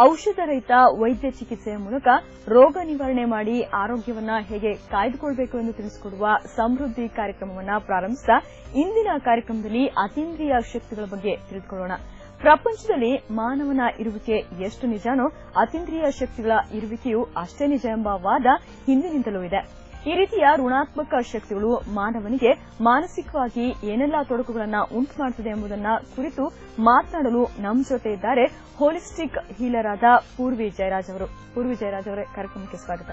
ಔಷಧ ರಹಿತ ವೈದ್ಯ ಚಿಕಿತ್ಸೆಯ ಮೂಲಕ ರೋಗ ನಿವಾರಣೆ ಮಾಡಿ ಆರೋಗ್ಯವನ್ನ ಹೇಗೆ ಕಾಯ್ದುಕೊಳ್ಬೇಕು ಎಂದು ತಿಳಿಸಿಕೊಡುವ ಸಮೃದ್ಧಿ ಕಾರ್ಯಕ್ರಮವನ್ನ ಪ್ರಾರಂಭಿಸಿದ ಇಂದಿನ ಕಾರ್ಯಕ್ರಮದಲ್ಲಿ ಅತೀಂದ್ರಿಯ ಶಕ್ತಿಗಳ ಬಗ್ಗೆ ತಿಳಿದುಕೊಳ್ಳೋಣ. ಪ್ರಪಂಚದಲ್ಲಿ ಮಾನವನ ಇರುವಿಕೆ ಎಷ್ಟು ನಿಜಾನೋ ಅತೀಂದ್ರಿಯ ಶಕ್ತಿಗಳ ಇರುವಿಕೆಯೂ ಅಷ್ಟೇ ನಿಜ ಎಂಬ ವಾದ ಹಿಂದಿನಿಂದಲೂ ಇದೆ. ಈ ರೀತಿಯ ಋಣಾತ್ಮಕ ಶಕ್ತಿಗಳು ಮಾನವನಿಗೆ ಮಾನಸಿಕವಾಗಿ ಏನೆಲ್ಲಾ ತೊಡಕುಗಳನ್ನು ಉಂಟು ಮಾಡುತ್ತದೆ ಎಂಬುದನ್ನ ಕುರಿತು ಮಾತನಾಡಲು ನಮ್ಮ ಜೊತೆ ಇದ್ದಾರೆ ಹೋಲಿಸ್ಟಿಕ್ ಹೀಲರ್ ಆದ ಪೂರ್ವಿ ಜಯರಾಜ್ ಅವರು. ಪೂರ್ವಿ ಜಯರಾಜ್ ಅವರೇ, ಕಾರ್ಯಕ್ರಮಕ್ಕೆ ಸ್ವಾಗತ.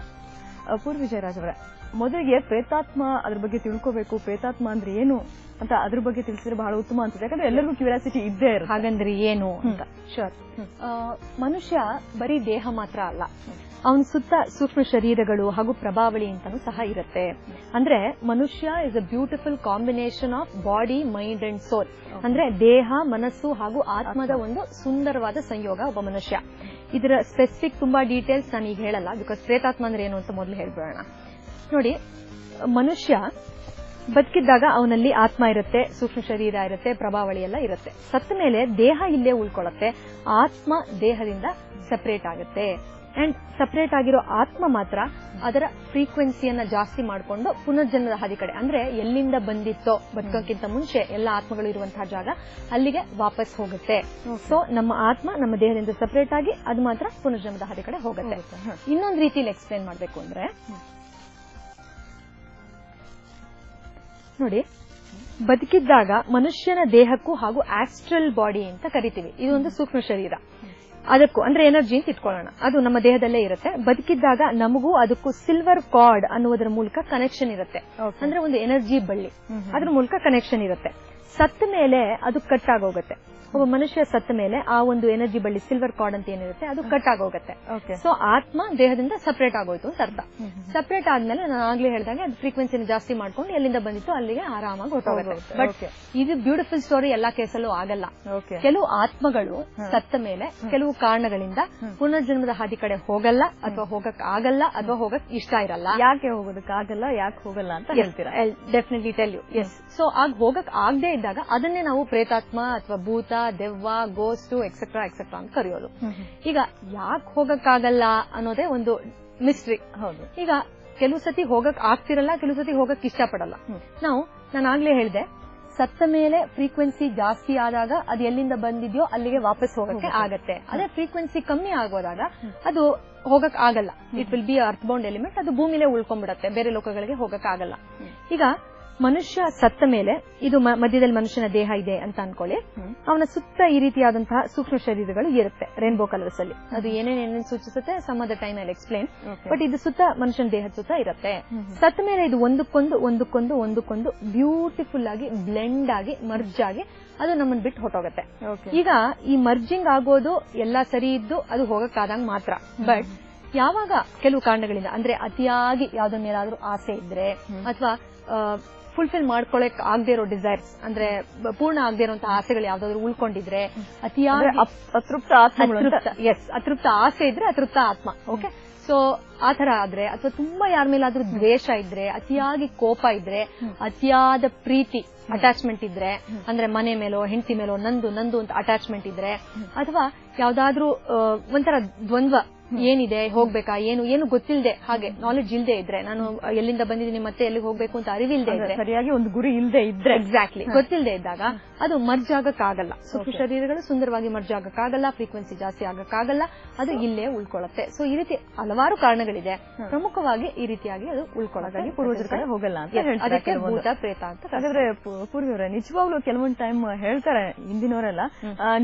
ಪೂರ್ವಿ ಜಯರಾಜ್ ಅವರ. ಮೊದಲಿಗೆ ಪ್ರೇತಾತ್ಮ ಅದ್ರ ಬಗ್ಗೆ ತಿಳ್ಕೋಬೇಕು. ಪ್ರೇತಾತ್ಮ ಅಂದ್ರೆ ಏನು ಅಂತ ಅದ್ರ ಬಗ್ಗೆ ತಿಳಿಸಿದ್ರೆ ಬಹಳ ಉತ್ತಮ ಅನ್ಸುತ್ತೆ. ಯಾಕಂದ್ರೆ ಎಲ್ಲರಿಗೂ ಕ್ಯೂರಿಯಾಸಿಟಿ ಇದ್ದೇ ಇರುತ್ತೆ. ಹಾಗಂದ್ರೆ ಏನು ಅಂತ. ಶೋರ್ ಮನುಷ್ಯ ಬರೀ ದೇಹ ಮಾತ್ರ ಅಲ್ಲ. ಅವನ ಸುತ್ತ ಸೂಕ್ಷ್ಮ ಶರೀರಗಳು ಹಾಗೂ ಪ್ರಭಾವಳಿ ಅಂತಾನೂ ಸಹ ಇರುತ್ತೆ. ಅಂದ್ರೆ ಮನುಷ್ಯ is a beautiful combination of body mind and soul ಅಂದ್ರೆ ದೇಹ ಮನಸ್ಸು ಹಾಗೂ ಆತ್ಮದ ಒಂದು ಸುಂದರವಾದ ಸಂಯೋಗ ಒಬ್ಬ ಮನುಷ್ಯ. ಇದರ ಸ್ಪೆಸಿಫಿಕ್ ತುಂಬಾ ಡೀಟೇಲ್ಸ್ ನಾನು ಈಗ ಹೇಳಲ್ಲ ಬಿಕಾಸ್ ಪ್ರೇತಾತ್ಮ ಅಂದ್ರೆ ಏನು ಅಂತ ಮೊದಲು ಹೇಳ್ಬಿಡೋಣ. ನೋಡಿ ಮನುಷ್ಯ ಬದುಕಿದ್ದಾಗ ಅವನಲ್ಲಿ ಆತ್ಮ ಇರುತ್ತೆ ಸೂಕ್ಷ್ಮ ಶರೀರ ಇರುತ್ತೆ ಪ್ರಭಾವಳಿ ಎಲ್ಲ ಇರುತ್ತೆ. ಸತ್ತ ಮೇಲೆ ದೇಹ ಇಲ್ಲೇ ಉಳ್ಕೊಳ್ಳುತ್ತೆ ಆತ್ಮ ದೇಹದಿಂದ ಸಪರೇಟ್ ಆಗುತ್ತೆ. ಅಂಡ್ ಸಪರೇಟ್ ಆಗಿರೋ ಆತ್ಮ ಮಾತ್ರ ಅದರ ಫ್ರೀಕ್ವೆನ್ಸಿಯನ್ನ ಜಾಸ್ತಿ ಮಾಡಿಕೊಂಡು ಪುನರ್ಜನ್ಮದ ಹಾದಿ ಕಡೆ. ಅಂದ್ರೆ ಎಲ್ಲಿಂದ ಬಂದಿತ್ತೋ ಬದುಕೋಕ್ಕಿಂತ ಮುಂಚೆ ಎಲ್ಲ ಆತ್ಮಗಳು ಇರುವಂತಹ ಜಾಗ ಅಲ್ಲಿಗೆ ವಾಪಸ್ ಹೋಗುತ್ತೆ. ಸೊ ನಮ್ಮ ಆತ್ಮ ನಮ್ಮ ದೇಹದಿಂದ ಸಪರೇಟ್ ಆಗಿ ಅದು ಮಾತ್ರ ಪುನರ್ಜನ್ಮದ ಹಾದಿ ಕಡೆ ಹೋಗುತ್ತೆ. ಇನ್ನೊಂದು ರೀತಿಯಲ್ಲಿ ಎಕ್ಸ್ಪ್ಲೇನ್ ಮಾಡಬೇಕು ಅಂದ್ರೆ ನೋಡಿ ಬದುಕಿದ್ದಾಗ ಮನುಷ್ಯನ ದೇಹಕ್ಕೂ ಹಾಗೂ ಆಸ್ಟ್ರಲ್ ಬಾಡಿ ಅಂತ ಕರಿತೀವಿ. ಇದು ಒಂದು ಸೂಕ್ಷ್ಮ ಶರೀರ. ಅದಕ್ಕೂ ಅಂದ್ರೆ ಎನರ್ಜಿ ಅಂತ ಇಟ್ಕೊಳ್ಳೋಣ. ಅದು ನಮ್ಮ ದೇಹದಲ್ಲೇ ಇರುತ್ತೆ. ಬದುಕಿದ್ದಾಗ ನಮಗೂ ಅದಕ್ಕೂ ಸಿಲ್ವರ್ ಕಾರ್ಡ್ ಅನ್ನುವುದರ ಮೂಲಕ ಕನೆಕ್ಷನ್ ಇರುತ್ತೆ. ಅಂದ್ರೆ ಒಂದು ಎನರ್ಜಿ ಬಳ್ಳಿ. ಅದ್ರ ಮೂಲಕ ಕನೆಕ್ಷನ್ ಇರುತ್ತೆ. ಸತ್ತ ಮೇಲೆ ಅದು ಕಟ್ ಆಗೋಗುತ್ತೆ. ಒಬ್ಬ ಮನುಷ್ಯ ಸತ್ತ ಮೇಲೆ ಆ ಒಂದು ಎನರ್ಜಿ ಬಳ್ಳಿ ಸಿಲ್ವರ್ ಕಾರ್ಡ್ ಅಂತ ಏನಿರುತ್ತೆ ಅದು ಕಟ್ ಆಗೋಗುತ್ತೆ. ಸೊ ಆತ್ಮ ದೇಹದಿಂದ ಸಪರೇಟ್ ಆಗೋಯ್ತು ಅಂತ ಅರ್ಥ. ಸಪರೇಟ್ ಆದ್ಮೇಲೆ ನಾನು ಆಗ್ಲೇ ಹೇಳಿದಾಗ ಅದು ಫ್ರೀಕ್ವೆನ್ಸಿನ ಜಾಸ್ತಿ ಮಾಡ್ಕೊಂಡು ಎಲ್ಲಿಂದ ಬಂದಿತ್ತು ಅಲ್ಲಿಗೆ ಆರಾಮಾಗಿ ಹೊರಟೋಗುತ್ತೆ. ಬಟ್ ಇದು ಬ್ಯೂಟಿಫುಲ್ ಸ್ಟೋರಿ ಎಲ್ಲಾ ಕೇಸಲ್ಲೂ ಆಗಲ್ಲ. ಕೆಲವು ಆತ್ಮಗಳು ಸತ್ತ ಮೇಲೆ ಕೆಲವು ಕಾರಣಗಳಿಂದ ಪುನರ್ಜನ್ಮದ ಹಾದಿ ಕಡೆ ಹೋಗಲ್ಲ ಅಥವಾ ಹೋಗಕ್ ಆಗಲ್ಲ ಅಥವಾ ಹೋಗಕ್ ಇಷ್ಟ ಇರಲ್ಲ. ಯಾಕೆ ಹೋಗೋದಕ್ಕಾಗಲ್ಲ ಯಾಕೆ ಹೋಗಲ್ಲ ಅಂತ ಹೇಳ್ತೀರಾ? Definitely tell you yes so ಆಗ ಹೋಗಕ್ ಆಗದೆ ಇದ್ದಾಗ ಅದನ್ನೇ ನಾವು ಪ್ರೇತಾತ್ಮ ಅಥವಾ ಭೂತ ದೆವ್ವ ಗೋಸ್ಟು ಎಕ್ಸೆಟ್ರಾ ಎಕ್ಸೆಟ್ರಾ ಅಂತ ಕರೆಯೋದು. ಈಗ ಯಾಕೆ ಹೋಗಕ್ಕಾಗಲ್ಲ ಅನ್ನೋದೇ ಒಂದು ಮಿಸ್ಟ್ರಿ ಹೌದು. ಈಗ ಕೆಲವು ಸತಿ ಹೋಗಕ್ ಆಗ್ತಿರಲ್ಲ ಕೆಲವು ಸತಿ ಹೋಗಕ್ ಇಷ್ಟಪಡಲ್ಲ. ನಾವು ನಾನು ಆಗ್ಲೇ ಹೇಳಿದೆ ಸತ್ತ ಮೇಲೆ ಫ್ರೀಕ್ವೆನ್ಸಿ ಜಾಸ್ತಿ ಆದಾಗ ಅದು ಎಲ್ಲಿಂದ ಬಂದಿದ್ಯೋ ಅಲ್ಲಿಗೆ ವಾಪಸ್ ಹೋಗಕ್ಕೆ ಆಗತ್ತೆ. ಅದೇ ಫ್ರೀಕ್ವೆನ್ಸಿ ಕಮ್ಮಿ ಆಗೋದಾಗ ಅದು ಹೋಗಕ್ ಆಗಲ್ಲ. It will be earth bound element ಅದು ಭೂಮಿಲೇ ಉಳ್ಕೊಂಡ್ಬಿಡತ್ತೆ ಬೇರೆ ಲೋಕಗಳಿಗೆ ಹೋಗಕ್ ಆಗಲ್ಲ ಈಗ ಮನುಷ್ಯ ಸತ್ತ ಮೇಲೆ ಇದು ಮಧ್ಯದಲ್ಲಿ ಮನುಷ್ಯನ ದೇಹ ಇದೆ ಅಂತ ಅನ್ಕೊಳ್ಳಿ. ಅವನ ಸುತ್ತ ಈ ರೀತಿಯಾದಂತಹ ಸೂಕ್ಷ್ಮ ಶರೀರಗಳು ಇರುತ್ತೆ ರೇನ್ಬೋ ಕಲರ್ಸ್ ಅಲ್ಲಿ. ಅದು ಏನೇನ್ ಏನೇನ್ ಸೂಚಿಸುತ್ತೆ ಸಮ್ ಆಫ್ ದ ಟೈಮ್ ಅಲ್ಲಿ ಎಕ್ಸ್ಪ್ಲೇನ್ ಬಟ್ ಇದು ಸುತ್ತ ಮನುಷ್ಯನ ದೇಹದ ಸುತ್ತ ಇರುತ್ತೆ. ಸತ್ತ ಮೇಲೆ ಇದು ಒಂದಕ್ಕೊಂದು ಒಂದಕ್ಕೊಂದು ಒಂದಕ್ಕೊಂದು ಬ್ಯೂಟಿಫುಲ್ ಆಗಿ ಬ್ಲೆಂಡ್ ಆಗಿ ಮರ್ಜ್ ಆಗಿ ಅದು ನಮ್ಮನ್ನ ಬಿಟ್ಟು ಹೊಟ್ಟೋಗತ್ತೆ ಈಗ ಈ ಮರ್ಜಿಂಗ್ ಆಗೋದು ಎಲ್ಲಾ ಸರಿ ಇದ್ದು ಅದು ಹೋಗಕ್ಕಾದಂಗ್ ಮಾತ್ರ. ಬಟ್ ಯಾವಾಗ ಕೆಲವು ಕಾರಣಗಳಿಂದ ಅಂದ್ರೆ ಅತಿಯಾಗಿ ಯಾವ್ದೊಂದ್ ಮೇಲಾದ್ರೂ ಆಸೆ ಇದ್ರೆ ಅಥವಾ ಫುಲ್ಫಿಲ್ ಮಾಡ್ಕೊಳಕ್ ಆಗದೆ ಇರೋ ಡಿಸೈರ್ಸ್ ಅಂದ್ರೆ ಪೂರ್ಣ ಆಗದೆ ಇರುವಂತಹ ಆಸೆಗಳು ಯಾವ್ದಾದ್ರು ಉಳ್ಕೊಂಡಿದ್ರೆ ಅತಿಯಾದ ಅತೃಪ್ತ ಆತ್ಮ ಎಸ್ ಅತೃಪ್ತ ಆಸೆ ಇದ್ರೆ ಅತೃಪ್ತ ಆತ್ಮ ಓಕೆ ಸೊ ಆತರ ಆದ್ರೆ ಅಥವಾ ತುಂಬಾ ಯಾರ ಮೇಲಾದ್ರೂ ದ್ವೇಷ ಇದ್ರೆ ಅತಿಯಾಗಿ ಕೋಪ ಇದ್ರೆ ಅತಿಯಾದ ಪ್ರೀತಿ ಅಟ್ಯಾಚ್ಮೆಂಟ್ ಇದ್ರೆ ಅಂದ್ರೆ ಮನೆ ಮೇಲೋ ಹೆಂಡತಿ ಮೇಲೋ ನಂದು ನಂದು ಅಂತ ಅಟ್ಯಾಚ್ಮೆಂಟ್ ಇದ್ರೆ ಅಥವಾ ಯಾವ್ದಾದ್ರೂ ಒಂಥರ ದ್ವಂದ್ವ ಏನಿದೆ ಹೋಗ್ಬೇಕಾ ಏನು ಏನು ಗೊತ್ತಿಲ್ಲದೆ ಹಾಗೆ ನಾಲೆಡ್ಜ್ ಇಲ್ಲದೆ ಇದ್ರೆ ನಾನು ಎಲ್ಲಿಂದ ಬಂದಿದ್ದೀನಿ ಮತ್ತೆ ಎಲ್ಲಿಗೆ ಹೋಗ್ಬೇಕು ಅಂತ ಅರಿವಿಲ್ಲದೆ ಇದ್ರೆ. ಸರಿಯಾಗಿ ಒಂದು ಗುರಿ ಇಲ್ಲದೆ ಇದ್ರೆ. ಎಕ್ಸಾಕ್ಟ್ಲಿ ಗೊತ್ತಿಲ್ಲದೆ ಇದ್ದಾಗ ಅದು ಮರ್ಜ್ ಆಗಕ್ಕಾಗಲ್ಲ. ಸೂಕ್ಷ್ಮ ಶರೀರಗಳು ಸುಂದರವಾಗಿ ಮರ್ಜ್ ಆಗಕ್ಕಾಗಲ್ಲ ಫ್ರೀಕ್ವೆನ್ಸಿ ಜಾಸ್ತಿ ಆಗಕ್ಕಾಗಲ್ಲ ಅದು ಇಲ್ಲೇ ಉಳ್ಕೊಳ್ಳುತ್ತೆ ಸೊ ಈ ರೀತಿ ಹಲವಾರು ಕಾರಣಗಳಿದೆ. ಪ್ರಮುಖವಾಗಿ ಈ ರೀತಿಯಾಗಿ ಅದು ಉಳ್ಕೊಳ್ಳೋದಾಗಿ ಪೂರ್ವಜರ ಕಡೆ ಹೋಗಲ್ಲ ಅಂತ ಅದಕ್ಕೆ. ಭೂತ ಪ್ರೇತ ಅಂತ. ಹಾಗಾದ್ರೆ ಪೂರ್ವಿಯವರ ನಿಜವಾಗ್ಲೂ ಕೆಲವೊಂದು ಟೈಮ್ ಹೇಳ್ತಾರೆ ಹಿಂದಿನವರೆಲ್ಲ.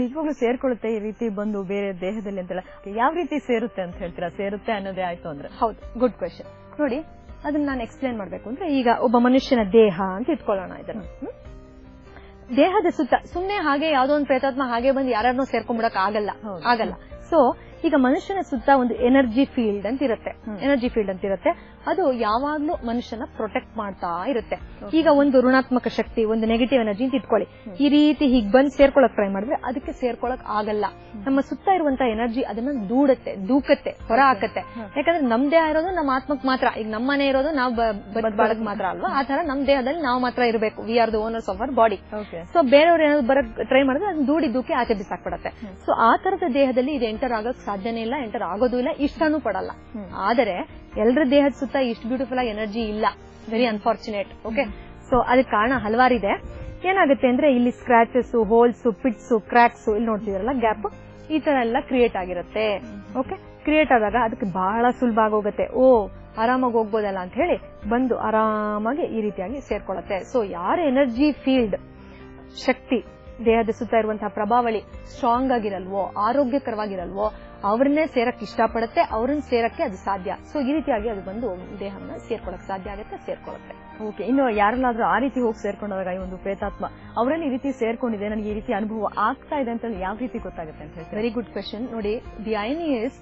ನಿಜವಾಗ್ಲೂ ಸೇರ್ಕೊಳ್ಳುತ್ತೆ ಈ ರೀತಿ ಬಂದು ಬೇರೆ ದೇಹದಲ್ಲಿ ಅಂತೆಲ್ಲ. ಯಾವ ರೀತಿ ಸೇರುತ್ತೆ? ಅಂತ ಹೇಳ್ತೀರಾ? ಸೇರುತ್ತೆ ಅನ್ನೋದೇ ಆಯ್ತು ಅಂದ್ರೆ? ಹೌದು ಗುಡ್ ಕ್ವೆಶನ್ ನೋಡಿ ಅದನ್ನ ನಾನು ಎಕ್ಸ್ಪ್ಲೇನ್ ಮಾಡ್ಬೇಕು ಅಂದ್ರೆ ಈಗ ಒಬ್ಬ ಮನುಷ್ಯನ ದೇಹ ಅಂತ ಇಟ್ಕೊಳ್ಳೋಣ ಇದನ್ನ. ದೇಹದ ಸುತ್ತ ಸುಮ್ನೆ ಹಾಗೆ ಯಾವ್ದೋ ಒಂದು ಪ್ರೇತಾತ್ಮ ಹಾಗೆ ಬಂದು ಯಾರನ್ನೋ ಸೇರ್ಕೊಂಡ್ಬಿಡಕ್ ಆಗಲ್ಲ. ಆಗಲ್ಲ. ಸೊ ಈಗ ಮನುಷ್ಯನ ಸುತ್ತ ಒಂದು ಎನರ್ಜಿ ಫೀಲ್ಡ್ ಅಂತ ಇರುತ್ತೆ. ಎನರ್ಜಿ ಫೀಲ್ಡ್ ಅಂತ ಇರುತ್ತೆ. ಅದು ಯಾವಾಗ್ಲೂ ಮನುಷ್ಯನ ಪ್ರೊಟೆಕ್ಟ್ ಮಾಡ್ತಾ ಇರುತ್ತೆ. ಈಗ ಒಂದು ಋಣಾತ್ಮಕ ಶಕ್ತಿ ಒಂದು ನೆಗೆಟಿವ್ ಎನರ್ಜಿ ಅಂತ ಇಟ್ಕೊಳ್ಳಿ. ಈ ರೀತಿ ಹೀಗ್ ಬಂದ್ ಸೇರ್ಕೊಳಕ್ ಟ್ರೈ ಮಾಡಿದ್ರೆ ಅದಕ್ಕೆ ಸೇರ್ಕೊಳಕ್ ಆಗಲ್ಲ. ನಮ್ಮ ಸುತ್ತ ಇರುವಂತ ಎನರ್ಜಿ ಅದನ್ನ ದೂಡತ್ತೆ ದೂಕತ್ತೆ ಹೊರ ಹಾಕತ್ತೆ. ಯಾಕಂದ್ರೆ ನಮ್ ದೇಹ ಇರೋದು ನಮ್ಮ ಆತ್ಮಕ್ ಮಾತ್ರ. ಈಗ ನಮ್ಮ ಮನೆ ಇರೋದು ನಾವು ಬಾಳಕ್ ಮಾತ್ರ ಅಲ್ವಾ? ಆ ತರ ನಮ್ ದೇಹದಲ್ಲಿ ನಾವು ಮಾತ್ರ ಇರಬೇಕು. We are the owners of our body so ಬೇರೆಯವ್ರು ಏನಾದ್ರು ಬರಕ್ ಟ್ರೈ ಮಾಡಿದ್ರೆ ಅದನ್ನ ದೂಡಿ ದೂಕಿ ಆಚೆ ಬಿಸಾಕ್ಬಿಡತ್ತೆ. ಸೊ ಆ ತರದ ದೇಹದಲ್ಲಿ ಇದು ಎಂಟರ್ ಆಗಕ್ ಸಾಧ್ಯನೇ ಇಲ್ಲ ಎಂಟರ್ ಆಗೋದು ಇಲ್ಲ ಇಷ್ಟನೂ ಪಡಲ್ಲ. ಆದರೆ ಎಲ್ಲರ ದೇಹದ ಸುತ್ತ ಇಷ್ಟು ಬ್ಯೂಟಿಫುಲ್ ಆಗಿ ಎನರ್ಜಿ ಇಲ್ಲ. ವೆರಿ ಅನ್ಫಾರ್ಚುನೇಟ್ ಓಕೆ ಸೊ ಅದಕ್ಕೆ ಕಾರಣ ಹಲವಾರಿದೆ. ಏನಾಗುತ್ತೆ ಅಂದ್ರೆ ಇಲ್ಲಿ ಸ್ಕ್ರಾಚಸ್ ಹೋಲ್ಸ್ ಪಿಟ್ಸ್ ಕ್ರಾಕ್ಸ್ ಇಲ್ಲಿ ನೋಡ್ತಿದ್ರಲ್ಲ ಗ್ಯಾಪ್ ಈ ತರ ಎಲ್ಲ ಕ್ರಿಯೇಟ್ ಆಗಿರುತ್ತೆ ಓಕೆ ಕ್ರಿಯೇಟ್ ಆದಾಗ ಅದಕ್ಕೆ ಬಹಳ ಸುಲಭ ಆಗೋಗುತ್ತೆ. ಓ ಆರಾಮಾಗಿ ಹೋಗ್ಬೋದಲ್ಲ ಅಂತ ಹೇಳಿ ಬಂದು ಆರಾಮಾಗಿ ಈ ರೀತಿಯಾಗಿ ಸೇರ್ಕೊಳ್ಳುತ್ತೆ. ಸೊ ಯಾರ ಎನರ್ಜಿ ಫೀಲ್ಡ್ ಶಕ್ತಿ ದೇಹದ ಸುತ್ತ ಇರುವಂತಹ ಪ್ರಭಾವಳಿ ಸ್ಟ್ರಾಂಗ್ ಆಗಿರಲ್ವೋ ಆರೋಗ್ಯಕರವಾಗಿರಲ್ವೋ ಅವ್ರನ್ನೇ ಸೇರಕ್ಕೆ ಇಷ್ಟಪಡುತ್ತೆ ಅವ್ರನ್ನ ಸೇರಕ್ಕೆ ಅದು ಸಾಧ್ಯ. ಸೊ ಈ ರೀತಿಯಾಗಿ ಅದು ಬಂದು ದೇಹವನ್ನ ಸೇರ್ಕೊಳಕ್ ಸಾಧ್ಯ ಆಗುತ್ತೆ ಸೇರ್ಕೊಳತ್ತೆ. ಓಕೆ ಇನ್ನು ಯಾರಲ್ಲಾದ್ರೂ ಆ ರೀತಿ ಹೋಗಿ ಸೇರ್ಕೊಂಡಾಗ ಈ ಒಂದು ಪ್ರೇತಾತ್ಮ ಅವರಲ್ಲಿ ಈ ರೀತಿ ಸೇರ್ಕೊಂಡಿದೆ ನನಗೆ ಈ ರೀತಿ ಅನುಭವ ಆಗ್ತಾ ಇದೆ ಅಂತ ಯಾವ ರೀತಿ ಗೊತ್ತಾಗುತ್ತೆ ಅಂತ ಹೇಳ್ತಾರೆ? ವೆರಿ ಗುಡ್ ಕ್ವೆಶನ್ ನೋಡಿ ದಿ ಐನಿಯಸ್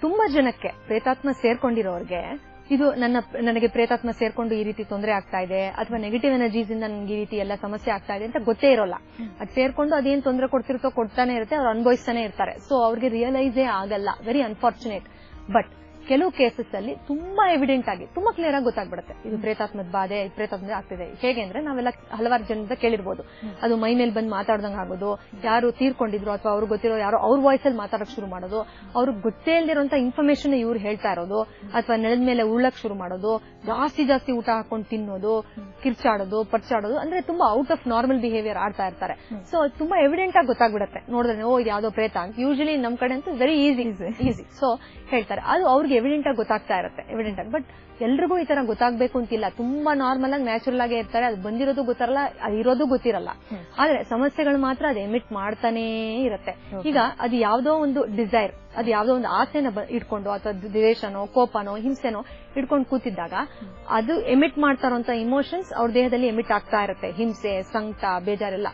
ತುಂಬಾ ಜನಕ್ಕೆ ಪ್ರೇತಾತ್ಮ ಸೇರ್ಕೊಂಡಿರೋರ್ಗೆ ಇದು ನನ್ನ ನನಗೆ ಪ್ರೇತಾತ್ಮ ಸೇರ್ಕೊಂಡು ಈ ರೀತಿ ತೊಂದರೆ ಆಗ್ತಾ ಇದೆ, ಅಥವಾ ನೆಗೆಟಿವ್ ಎನರ್ಜೀಸ್ ಇಂದ ನನಗೆ ಈ ರೀತಿ ಎಲ್ಲ ಸಮಸ್ಯೆ ಆಗ್ತಾ ಇದೆ ಅಂತ ಗೊತ್ತೇ ಇರೋಲ್ಲ. ಅದು ಸೇರ್ಕೊಂಡು ಅದೇನ್ ತೊಂದರೆ ಕೊಡ್ತಿರ್ತೋ ಕೊಡ್ತಾನೆ ಇರುತ್ತೆ, ಅವ್ರು ಅನುಭವಿಸ್ತಾನೆ ಇರ್ತಾರೆ. ಸೊ ಅವ್ರಿಗೆ ರಿಯಲೈಸೇ ಆಗಲ್ಲ. ವೆರಿ ಅನ್ಫಾರ್ಚುನೇಟ್ ಬಟ್ ಕೆಲವು ಕೇಸಸ್ ಅಲ್ಲಿ ತುಂಬಾ ಎವಿಡೆಂಟ್ ಆಗಿ ತುಂಬಾ ಕ್ಲಿಯರ್ ಆಗಿ ಗೊತ್ತಾಗ್ಬಿಡುತ್ತೆ. ಇದು ಪ್ರೇತಾತ್ಮದ ಬಾಧೆ ಪ್ರೇತಾತ್ಮದ ಆಗ್ತಿದೆ. ಹೇಗೆ ಅಂದ್ರೆ ನಾವೆಲ್ಲ ಹಲವಾರು ಜನದ ಕೇಳಿರ್ಬೋದು. ಅದು ಮೈ ಮೇಲೆ ಬಂದು ಮಾತಾಡ್ದಂಗ್ ಆಗೋದು ಯಾರು ತೀರ್ಕೊಂಡಿದ್ರು ಅಥವಾ ಅವ್ರಿಗೆ ಗೊತ್ತಿರೋ ಯಾರೋ ಅವ್ರ ವಾಯ್ಸ್ ಅಲ್ಲಿ ಮಾತಾಡಕ್ ಶುರು ಮಾಡೋದು ಅವ್ರಿಗೆ ಗೊತ್ತೇ ಇಲ್ದಿರೋಂತ ಇನ್ಫಾರ್ಮೇಶನ್ ಇವ್ರು ಹೇಳ್ತಾ ಇರೋದು ಅಥವಾ ನೆಲದ ಮೇಲೆ ಉಳ್ಳಕ್ ಶುರು ಮಾಡೋದು ಜಾಸ್ತಿ ಜಾಸ್ತಿ ಊಟ ಹಾಕೊಂಡು ತಿನ್ನೋದು ಕಿರ್ಚಾಡೋದು ಪರ್ಚಾಡೋದು ಅಂದ್ರೆ ತುಂಬಾ ಔಟ್ ಆಫ್ ನಾರ್ಮಲ್ ಬಿಹೇವಿಯರ್ ಆಡ್ತಾ ಇರ್ತಾರೆ. ಸೊ ಅದು ತುಂಬಾ ಎವಿಡೆಂಟ್ ಆಗಿ ಗೊತ್ತಾಗ್ಬಿಡುತ್ತೆ. ನೋಡಿದ್ರೆ ಓ ಯಾವ್ದೋ ಪ್ರೇತ ಯೂಶಲಿ ನಮ್ ಕಡೆ ಅಂತೂ ವೆರಿ ಈಸಿ ಈಸಿ ಸೊ ಹೇಳ್ತಾರೆ. ಅದು ಅವ್ರಿಗೆ ಎವಿಡೆಂಟ್ ಆಗಿ ಗೊತ್ತಾಗ್ತಾ ಇರುತ್ತೆ ಎವಿಡೆಂಟ್ ಆಗಿ. ಬಟ್ ಎಲ್ರಿಗೂ ಈ ತರ ಗೊತ್ತಾಗ್ಬೇಕು ಅಂತಿಲ್ಲ. ತುಂಬಾ ನಾರ್ಮಲ್ ಆಗಿ ನ್ಯಾಚುರಲ್ ಆಗೇ ಇರ್ತಾರೆ. ಅದು ಬಂದಿರೋದು ಗೊತ್ತಿರಲ್ಲ ಅದು ಇರೋದು ಗೊತ್ತಿರಲ್ಲ. ಆದ್ರೆ ಸಮಸ್ಯೆಗಳು ಮಾತ್ರ ಅದು ಎಮಿಟ್ ಮಾಡ್ತಾನೇ ಇರುತ್ತೆ. ಈಗ ಅದು ಯಾವ್ದೋ ಒಂದು ಡಿಸೈರ್ ಅದು ಯಾವ್ದೋ ಒಂದು ಆಸೆನ ಇಟ್ಕೊಂಡು ಅಥವಾ ದ್ವೇಷನೋ ಕೋಪನೋ ಹಿಂಸೆನೋ ಇಟ್ಕೊಂಡು ಕೂತಿದ್ದಾಗ ಅದು ಎಮಿಟ್ ಮಾಡ್ತಾರೋ ಅಂತ ಇಮೋಷನ್ಸ್ ಅವ್ರ ದೇಹದಲ್ಲಿ ಎಮಿಟ್ ಆಗ್ತಾ ಇರುತ್ತೆ. ಹಿಂಸೆ ಸಂಕಟ ಬೇಜಾರೆಲ್ಲ.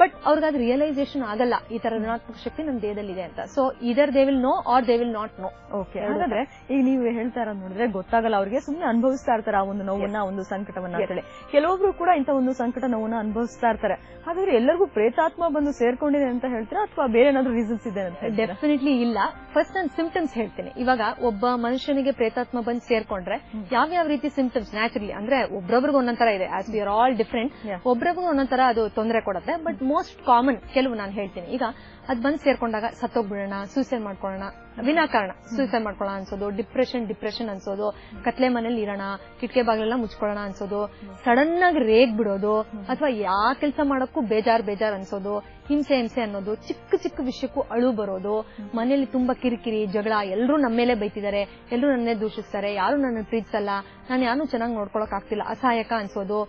ಬಟ್ ಅವ್ರಿಗೆ ಅದು ರಿಯಲೈಸೇಷನ್ ಆಗಲ್ಲ. ಈ ತರ ಋಣಾತ್ಮಕ ಶಕ್ತಿ ನಮ್ಮ ದೇಹದಲ್ಲಿ ಇದೆ ಅಂತ so either they will know or they will not know okay ಹಾಗಾದ್ರೆ ಈಗ ನೀವು ಹೇಳ್ತಾ ಇರೋದು ನೋಡಿದ್ರೆ ಗೊತ್ತಾಗಲ್ಲ ಅವ್ರಿಗೆ. ಸುಮ್ಮನೆ ಅನುಭವಿಸ್ತಾ ಇರ್ತಾರೆ ಆ ಒಂದು ನೋವನ್ನ ಒಂದು ಸಂಕಟವನ್ನ ಅಂತೇಳಿ ಕೆಲವೊಬ್ರು ಕೂಡ ಇಂತ ಒಂದು ಸಂಕಟ ನೋವನ್ನ ಅನುಭವಿಸ್ತಾ ಇರ್ತಾರೆ. ಹಾಗಾದ್ರೆ ಎಲ್ಲರಿಗೂ ಪ್ರೇತಾತ್ಮ ಬಂದು ಸೇರ್ಕೊಂಡಿದೆ ಅಂತ ಹೇಳ್ತೀರಾ? ಅಥವಾ ಬೇರೆ ಏನಾದ್ರು ರೀಸನ್ಸ್ ಇದೆ ಅಂತ? ಡೆಫಿನೆಟ್ಲಿ ಇಲ್ಲ. ಫಸ್ಟ್ ನಾನು ಸಿಂಪ್ಟಮ್ಸ್ ಹೇಳ್ತೀನಿ. ಇವಾಗ ಒಬ್ಬ ಮನುಷ್ಯನಿಗೆ ಪ್ರೇತಾತ್ಮ ಬಂದು ಸೇರ್ಕೊಂಡ್ರೆ ಯಾವ ಯಾವ ರೀತಿ ಸಿಂಪ್ಟಮ್ಸ್ ನ್ಯಾಚುರಲಿ ಅಂದ್ರೆ ಒಬ್ಬೊಬ್ರಿಗೆ ಒಂದೊಂದ್ ತರ ಇದೆ. As we are all different ಒಬ್ಬೊಬ್ರಿಗೆ ಒಂದೊಂದರ ಒಂದೊಂದ್ ತರ ಅದು ತೊಂದರೆ ಕೊಡುತ್ತೆ. ಬಟ್ ಮೋಸ್ಟ್ ಕಾಮನ್ ಕೆಲವು ನಾನು ಹೇಳ್ತೀನಿ. ಈಗ ಅದ್ ಬಂದು ಸೇರ್ಕೊಂಡಾಗ ಸತ್ತೋಗ್ಬಿಡೋಣ ಸೂಸೈಡ್ ಮಾಡ್ಕೊಳ್ಳೋಣ, ವಿನಾಕಾರಣ ಸೂಸೈಡ್ ಮಾಡ್ಕೊಳ್ಳೋಣ ಅನ್ಸೋದು ಡಿಪ್ರೆಷನ್ ಡಿಪ್ರೆಷನ್ ಅನ್ಸೋದು, ಕತ್ಲೆ ಮನೇಲಿ ಇರೋಣ, ಕಿಟಕಿ ಬಾಗಿಲೆಲ್ಲ ಮುಚ್ಕೊಳ್ಳೋಣ ಅನ್ಸೋದು ಸಡನ್ ಆಗಿ ರೇಗ್ ಬಿಡೋದು, ಅಥವಾ ಯಾವ ಕೆಲಸ ಮಾಡೋಕ್ಕೂ ಬೇಜಾರ್ ಬೇಜಾರ್ ಅನ್ಸೋದು, ಹಿಂಸೆ ಹಿಂಸೆ ಅನ್ನೋದು, ಚಿಕ್ಕ ಚಿಕ್ಕ ವಿಷಯಕ್ಕೂ ಅಳು ಬರೋದು, ಮನೇಲಿ ತುಂಬಾ ಕಿರಿಕಿರಿ, ಜಗಳ ಎಲ್ಲರೂ ನಮ್ಮ ಮೇಲೆ ಬೈತಿದ್ದಾರೆ ಎಲ್ಲರೂ ನನ್ನೇ ದೂಷಿಸ್ತಾರೆ, ಯಾರು ನನ್ನ ಪ್ರೀತಿಸಲ್ಲ, ನಾನು ಯಾರು ಚೆನ್ನಾಗಿ ನೋಡ್ಕೊಳಕ್ ಆಗ್ತಿಲ್ಲ, ಅಸಹಾಯಕ ಅನ್ಸೋದು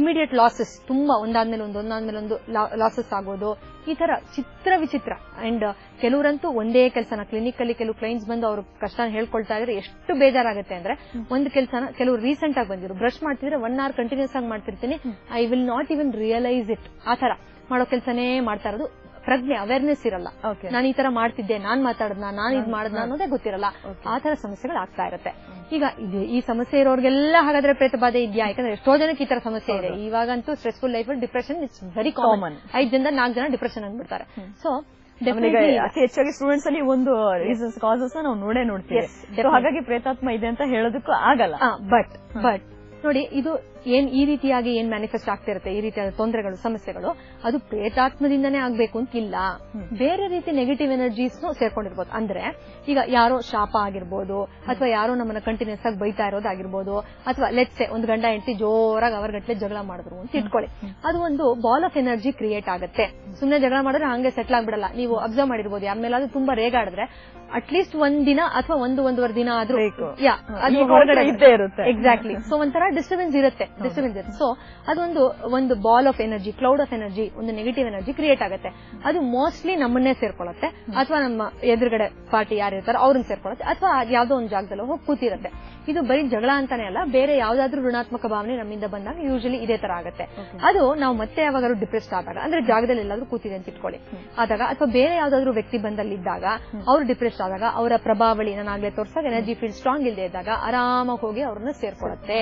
ಇಮಿಡಿಯೇಟ್ ಲಾಸಸ್ ತುಂಬಾ ಒಂದಾದ್ಮೇಲೆ ಒಂದು ಒಂದಾದ್ಮೇಲೆ ಒಂದು ಲಾಸಸ್ ಆಗೋದು. ಈ ತರ ಚಿತ್ರ ವಿಚಿತ್ರ. ಅಂಡ್ ಕೆಲವರಂತೂ ಒಂದೇ ಕೆಲಸನ ಕ್ಲಿನಿಕ್ ಅಲ್ಲಿ ಕೆಲವು ಕ್ಲೈಂಟ್ಸ್ ಬಂದು ಅವ್ರ ಕಷ್ಟ ಹೇಳ್ಕೊಳ್ತಾ ಇದ್ರೆ ಎಷ್ಟು ಬೇಜಾರಾಗುತ್ತೆ ಅಂದ್ರೆ ಒಂದು ಕೆಲಸನ ಕೆಲವು ರೀಸೆಂಟ್ ಆಗಿ ಬಂದಿರು ಬ್ರಷ್ ಮಾಡ್ತಿದ್ರೆ ಒನ್ ಅವರ್ ಕಂಟಿನ್ಯೂಸ್ ಆಗಿ ಮಾಡ್ತಿರ್ತೀನಿ. I will not even realise it ಆ ತರ ಮಾಡೋ ಕೆಲಸನೇ ಮಾಡ್ತಾ ಇರೋದು. ಪ್ರಜ್ಞೆ ಅವೇರ್ನೆಸ್ ಇರಲ್ಲ. ನಾನು ಈ ತರ ಮಾಡ್ತಿದ್ದೆ ನಾನ್ ಮಾತಾಡದ್ನ ನಾನ್ ಇದ್ ಮಾಡದ್ನ ಅನ್ನೋದೇ ಗೊತ್ತಿರಲ್ಲ. ಆ ತರ ಸಮಸ್ಯೆಗಳು ಆಗ್ತಾ ಇರುತ್ತೆ. ಈಗ ಈ ಸಮಸ್ಯೆ ಇರೋರ್ಗೆಲ್ಲ ಹಾಗಾದ್ರೆ ಪ್ರೇತ ಬಾಧೆ ಇದೆಯಾ? ಯಾಕಂದ್ರೆ ಎಷ್ಟೋ ಜನಕ್ಕೆ ಈ ತರ ಸಮಸ್ಯೆ ಇದೆ. ಇವಾಗಂತೂ stressful life depression it's very common ಐದ್ ಜನದ ನಾಲ್ಕು ಜನ ಡಿಪ್ರೆಷನ್ ಅಂದ್ಬಿಡ್ತಾರೆ ಸೊ ಅತಿ ಹೆಚ್ಚಾಗಿ ಸ್ಟೂಡೆಂಟ್ಸ್ ಅಲ್ಲಿ ಒಂದು ರೀಸನ್ಸ್ ಕಾಸಸ್ ನಾವು ನೋಡೇ ನೋಡ್ತೀವಿ. ಹಾಗಾಗಿ ಪ್ರೇತಾತ್ಮ ಇದೆ ಅಂತ ಹೇಳೋದಕ್ಕೂ ಆಗಲ್ಲ. ಬಟ್ ಬಟ್ ನೋಡಿ ಇದು ಏನ್ ಈ ರೀತಿಯಾಗಿ ಏನ್ ಮ್ಯಾನಿಫೆಸ್ಟ್ ಆಗ್ತಿರುತ್ತೆ ಈ ರೀತಿಯಾದ ತೊಂದರೆಗಳು ಸಮಸ್ಯೆಗಳು ಅದು ಪ್ರೇತಾತ್ಮದಿಂದನೇ ಆಗ್ಬೇಕು ಅಂತ ಇಲ್ಲ ಬೇರೆ ರೀತಿ ನೆಗೆಟಿವ್ ಎನರ್ಜೀಸ್ ಸೇರ್ಕೊಂಡಿರ್ಬೋದು. ಅಂದ್ರೆ ಈಗ ಯಾರೋ ಶಾಪ ಆಗಿರ್ಬೋದು ಅಥವಾ ಯಾರೋ ನಮ್ಮನ್ನ ಕಂಟಿನ್ಯೂಸ್ ಆಗಿ ಬೈತಾ ಇರೋದಾಗಿರ್ಬೋದು ಅಥವಾ ಲೆಟ್ಸೆ ಒಂದು ಗಂಡ ಹೆಂಡತಿ ಜೋರಾಗಿ ಅವರ ಗಟ್ಟಲೆ ಜಗಳ ಮಾಡಿದ್ರು ಅಂತ ಇಟ್ಕೊಳ್ಳಿ. ಅದು ಒಂದು ಬಾಲ್ ಆಫ್ ಎನರ್ಜಿ ಕ್ರಿಯೇಟ್ ಆಗುತ್ತೆ. ಸುಮ್ಮನೆ ಜಗಳ ಮಾಡಿದ್ರೆ ಹಂಗೆ ಸೆಟ್ಲ್ ಆಗ್ಬಿಡಲ್ಲ. ನೀವು ಅಬ್ಸರ್ವ್ ಮಾಡಿರ್ಬೋದು. ಆಮೇಲೆ ಅದು ತುಂಬಾ ರೇಗಾಡಿದ್ರೆ ಅಟ್ಲೀಸ್ಟ್ ಒಂದ್ ದಿನ ಅಥವಾ ಒಂದು ಒಂದೂವರೆ ದಿನ ಆದ್ರೂ ಇದ್ದೇ ಇರುತ್ತೆ. ಎಕ್ಸಾಕ್ಟ್ಲಿ ಸೊ ಒಂಥರ ಡಿಸ್ಟರ್ಬೆನ್ಸ್ ಇರುತ್ತೆ ಡಿಸ್ಟರ್ಬೆನ್ಸ್ ಇರುತ್ತೆ. ಸೊ ಅದೊಂದು ಒಂದು ball of energy cloud of energy ಒಂದು ನೆಗೆಟಿವ್ ಎನರ್ಜಿ ಕ್ರಿಯೇಟ್ ಆಗುತ್ತೆ. ಅದು ಮೋಸ್ಟ್ಲಿ ನಮ್ಮನ್ನೇ ಸೇರ್ಕೊಳ್ಳುತ್ತೆ. ಅಥವಾ ನಮ್ಮ ಎದುರುಗಡೆ ಪಾರ್ಟಿ ಯಾರು ಇರ್ತಾರೋ ಅವ್ರನ್ನ ಸೇರ್ಕೊಳ್ಳುತ್ತೆ. ಅಥವಾ ಯಾವ್ದೋ ಒಂದು ಜಾಗದಲ್ಲಿ ಹೋಗಿ ಕೂತಿರುತ್ತೆ. ಇದು ಬರೀ ಜಗಳ ಅಂತಾನೆ ಅಲ್ಲ ಬೇರೆ ಯಾವ್ದಾದ್ರೂ ಋಣಾತ್ಮಕ ಭಾವನೆ ನಮ್ಮಿಂದ ಬಂದಾಗ ಯೂಶಲಿ ಇದೇ ತರ ಆಗುತ್ತೆ. ಅದು ನಾವು ಮತ್ತೆ ಯಾವಾಗಾದ್ರೂ ಡಿಪ್ರೆಸ್ಡ್ ಆದಾಗ ಅಂದ್ರೆ ಜಾಗದಲ್ಲಿ ಎಲ್ಲಾದ್ರೂ ಕೂತಿದೆ ಅಂತ ಇಟ್ಕೊಳ್ಳಿ. ಆದಾಗ ಅಥವಾ ಬೇರೆ ಯಾವ್ದಾದ್ರು ವ್ಯಕ್ತಿ ಬಂದಲ್ಲಿ ಇದ್ದಾಗ ಅವ್ರು ಡಿಪ್ರೆಸ್ಡ್ ಆದಾಗ ಅವರ ಪ್ರಭಾವಳಿ ನಾನು ಆಗ್ಲೇ ತೋರ್ಸಾಗ ಎನರ್ಜಿ ಫೀಲ್ಡ್ ಸ್ಟ್ರಾಂಗ್ ಇಲ್ಲದೆ ಇದ್ದಾಗ ಆರಾಮಾಗಿ ಹೋಗಿ ಅವ್ರನ್ನ ಸೇರ್ಕೊಳ್ಳುತ್ತೆ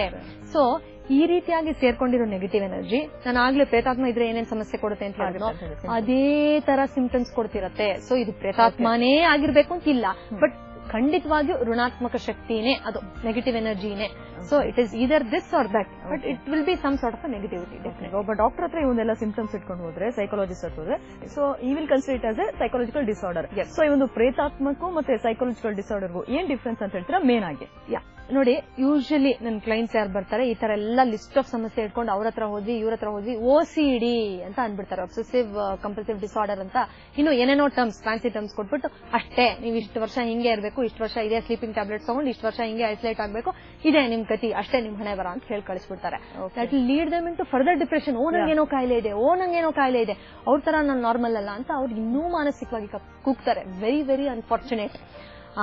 ಸೊ ಈ ರೀತಿಯಾಗಿ ಸೇರ್ಕೊಂಡಿರೋ ನೆಗೆಟಿವ್ ಎನರ್ಜಿ ನಾನು ಆಗ್ಲೇ ಪ್ರೇತಾತ್ಮ ಇದ್ರೆ ಏನೇನ್ ಸಮಸ್ಯೆ ಕೊಡುತ್ತೆ ಅಂತ ಆಗುತ್ತೆ. ಅದೇ ತರ ಸಿಂಪ್ಟಮ್ಸ್ ಕೊಡ್ತಿರತ್ತೆ. ಸೊ ಇದು ಪ್ರೇತಾತ್ಮನೇ ಆಗಿರ್ಬೇಕು ಅಂತ ಇಲ್ಲ ಬಟ್ ಖಂಡಿತವಾಗಿಯೂ ಋಣಾತ್ಮಕ ಶಕ್ತಿನೇ ಅದು negative ಎನರ್ಜಿನೇ so it is either this or that but it will be some sort of negativity definite ಒಬ್ಬ ಡಾಕ್ಟರ್ ಹತ್ರ ಇವನ್ನೆಲ್ಲ ಸಿಂಪ್ಟಮ್ಸ್ ಇಟ್ಕೊಂಡು ಹೋದ್ರೆ ಸೈಕಾಲಜಿಸ್ಟ್ ಹತ್ರ ಹೋದ್ರೆ so he will consider it as a psychological disorder so ಈ ಒಂದು ಪ್ರೇತಾತ್ಮಕಕ್ಕೂ ಮತ್ತೆ ಸೈಕಾಲಜಿಕಲ್ ಡಿಸಾರ್ಡರ್ಗೂ ಏನ್ ಡಿಫ್ರೆನ್ಸ್ ಅಂತ ಹೇಳ್ತೀರಾ ಮೇನ್ ಆಗಿ. ಯಾ ನೋಡಿ ಯೂಶಲಿ ನನ್ನ ಕ್ಲೈಂಟ್ಸ್ ಯಾರು ಬರ್ತಾರೆ ಈ ತರ ಎಲ್ಲ ಲಿಸ್ಟ್ ಆಫ್ ಸಮಸ್ಯೆ ಇಟ್ಕೊಂಡು ಅವ್ರ ಹತ್ರ ಹೋದ್ವಿ ಇವ್ರ ಹತ್ರ ಹೋದ್ವಿ ಓ ಸಿ ಡಿ ಅಂತ ಅನ್ಬಿಡ್ತಾರೆ ಅಬ್ಸೆಸಿವ್ ಕಂಪಲ್ಸಿವ್ ಡಿಸಾರ್ಡರ್ ಅಂತ. ಇನ್ನು ಏನೇನೋ ಟರ್ಮ್ಸ್ ಫ್ಯಾನ್ಸಿ ಟರ್ಮ್ಸ್ ಕೊಟ್ಬಿಟ್ಟು ಅಷ್ಟೇ ನೀವು ಇಷ್ಟು ವರ್ಷ ಹಿಂಗೆ ಇರಬೇಕು ಇಷ್ಟು ವರ್ಷ ಇದೇ ಸ್ಲೀಪಿಂಗ್ ಟ್ಯಾಬ್ಲೆಟ್ಸ್ ತಗೊಂಡು ಇಷ್ಟು ವರ್ಷ ಹಿಂಗೆ ಐಸೋಲೇಟ್ ಆಗಬೇಕು ಇದೇ ನಿಮ್ ಗತಿ ಅಷ್ಟೇ ನಿಮ್ ಹಣೆ ಬರ ಅಂತ ಹೇಳಿ ಕಳಿಸ್ಬಿಡ್ತಾರೆ. That lead them into further depression oh ನಂಗೇನೋ ಕಾಯಿಲೆ ಇದೆ ಓ ನಂಗೇನೋ ಕಾಯಿಲೆ ಇದೆ. ಅವ್ರ ತರ ನಾನು ನಾರ್ಮಲ್ ಅಲ್ಲ ಅಂತ ಅವ್ರು ಇನ್ನೂ ಮಾನಸಿಕವಾಗಿ ಕೂಗ್ತಾರೆ. ವೆರಿ ವೆರಿ ಅನ್ಫಾರ್ಚುನೇಟ್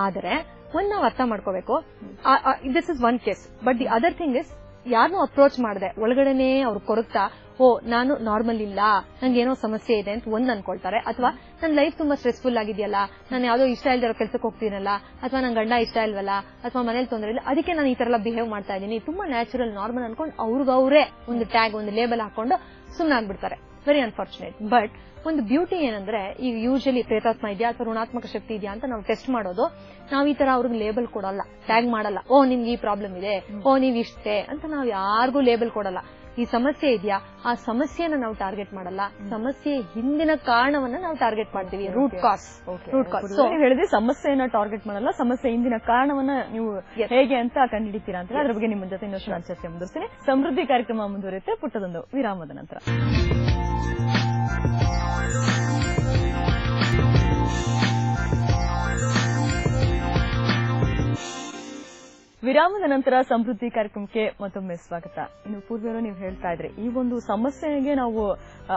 ಆದರೆ ಒಂದ್ ನಾವು ಅರ್ಥ ಮಾಡ್ಕೋಬೇಕು. This is one case but the other thing is ಯಾರನ್ನೂ ಅಪ್ರೋಚ್ ಮಾಡಿದೆ ಒಳಗಡೆನೆ ಅವ್ರು ಕೊರಗ್ತಾ ಓ ನಾನು ನಾರ್ಮಲ್ ಇಲ್ಲ ನಂಗೇನೋ ಸಮಸ್ಯೆ ಇದೆ ಅಂತ ಒಂದ್ ಅನ್ಕೊಳ್ತಾರೆ. ಅಥವಾ ನನ್ನ ಲೈಫ್ ತುಂಬಾ ಸ್ಟ್ರೆಸ್ಫುಲ್ ಆಗಿದೆಯಲ್ಲ ನಾನು ಯಾವ್ದೋ ಇಷ್ಟ ಇಲ್ದಿರೋ ಕೆಲ್ಸಕ್ಕೆ ಹೋಗ್ತೀನಲ್ಲ ಅಥವಾ ನನ್ ಗಂಡ ಇಷ್ಟ ಇಲ್ವಲ್ಲ ಅಥವಾ ಮನೇಲಿ ತೊಂದರೆ ಇಲ್ಲ ಅದಕ್ಕೆ ನಾನು ಈ ತರ ಎಲ್ಲ ಬಿಹೇವ್ ಮಾಡ್ತಾ ಇದ್ದೀನಿ. ತುಂಬಾ ನ್ಯಾಚುರಲ್ ನಾರ್ಮಲ್ ಅನ್ಕೊಂಡು ಅವ್ರಿಗವ್ರೇ ಒಂದು ಟ್ಯಾಗ್ ಒಂದು ಲೇಬಲ್ ಹಾಕೊಂಡು ಸುಮ್ಮನಾಗ್ಬಿಡ್ತಾರೆ ವೆರಿ ಅನ್ಫಾರ್ಚುನೇಟ್ ಬಟ್ ಒಂದು ಬ್ಯೂಟಿ ಏನಂದ್ರೆ ಈಗ ಯೂಶಲಿ ಪ್ರೇತಾತ್ಮ ಇದೆಯಾ ಅಥವಾ ಋಣಾತ್ಮಕ ಶಕ್ತಿ ಇದೆಯಾ ಅಂತ ನಾವು ಟೆಸ್ಟ್ ಮಾಡೋದು. ನಾವು ಈ ತರ ಅವ್ರಿಗೆ ಲೇಬಲ್ ಕೊಡಲ್ಲ. ಟ್ಯಾಗ್ ಮಾಡಲ್ಲ. ಓ ನಿಮ್ಗೆ ಈ ಪ್ರಾಬ್ಲಮ್ ಇದೆ. ಓ, ನೀವ್ ಇಷ್ಟೇ ಅಂತ ನಾವು ಯಾರಿಗೂ ಲೇಬಲ್ ಕೊಡಲ್ಲ. ಈ ಸಮಸ್ಯೆ ಇದೆಯಾ? ಆ ಸಮಸ್ಯೆನ ನಾವು ಟಾರ್ಗೆಟ್ ಮಾಡಲ್ಲ. ಸಮಸ್ಯೆ ಹಿಂದಿನ ಕಾರಣವನ್ನ ನಾವು ಟಾರ್ಗೆಟ್ ಮಾಡ್ತೀವಿ. ರೂಟ್ ಕಾಸ್ ರೂಟ್ ಕಾಸ್ ನೀವು ಹೇಳಿದ್ರೆ ಸಮಸ್ಯೆಯನ್ನ ಟಾರ್ಗೆಟ್ ಮಾಡಲ್ಲ ಸಮಸ್ಯೆ ಹಿಂದಿನ ಕಾರಣವನ್ನ ನೀವು ಹೇಗೆ ಅಂತ ಕಂಡುಹಿಡಿತೀರಾ ಅಂತ ಅದ್ರ ಬಗ್ಗೆ ನಿಮ್ಮ ಜೊತೆ ಇನ್ನಷ್ಟು ನಾನು ಚರ್ಚೆ ಮುಂದುವರಿಸ್ತೀನಿ ಸಮೃದ್ಧಿ ಕಾರ್ಯಕ್ರಮ ಮುಂದುವರಿಯುತ್ತೆ ಪುಟ್ಟದೊಂದು ವಿರಾಮದ ನಂತರ. ವಿರಾಮದ ನಂತರ ಸಮೃದ್ಧಿ ಕಾರ್ಯಕ್ರಮಕ್ಕೆ ಮತ್ತೊಮ್ಮೆ ಸ್ವಾಗತ. ಇನ್ನು ಪೂರ್ವರು ನೀವು ಹೇಳ್ತಾ ಇದ್ರಿ, ಈ ಒಂದು ಸಮಸ್ಯೆಗೆ ನಾವು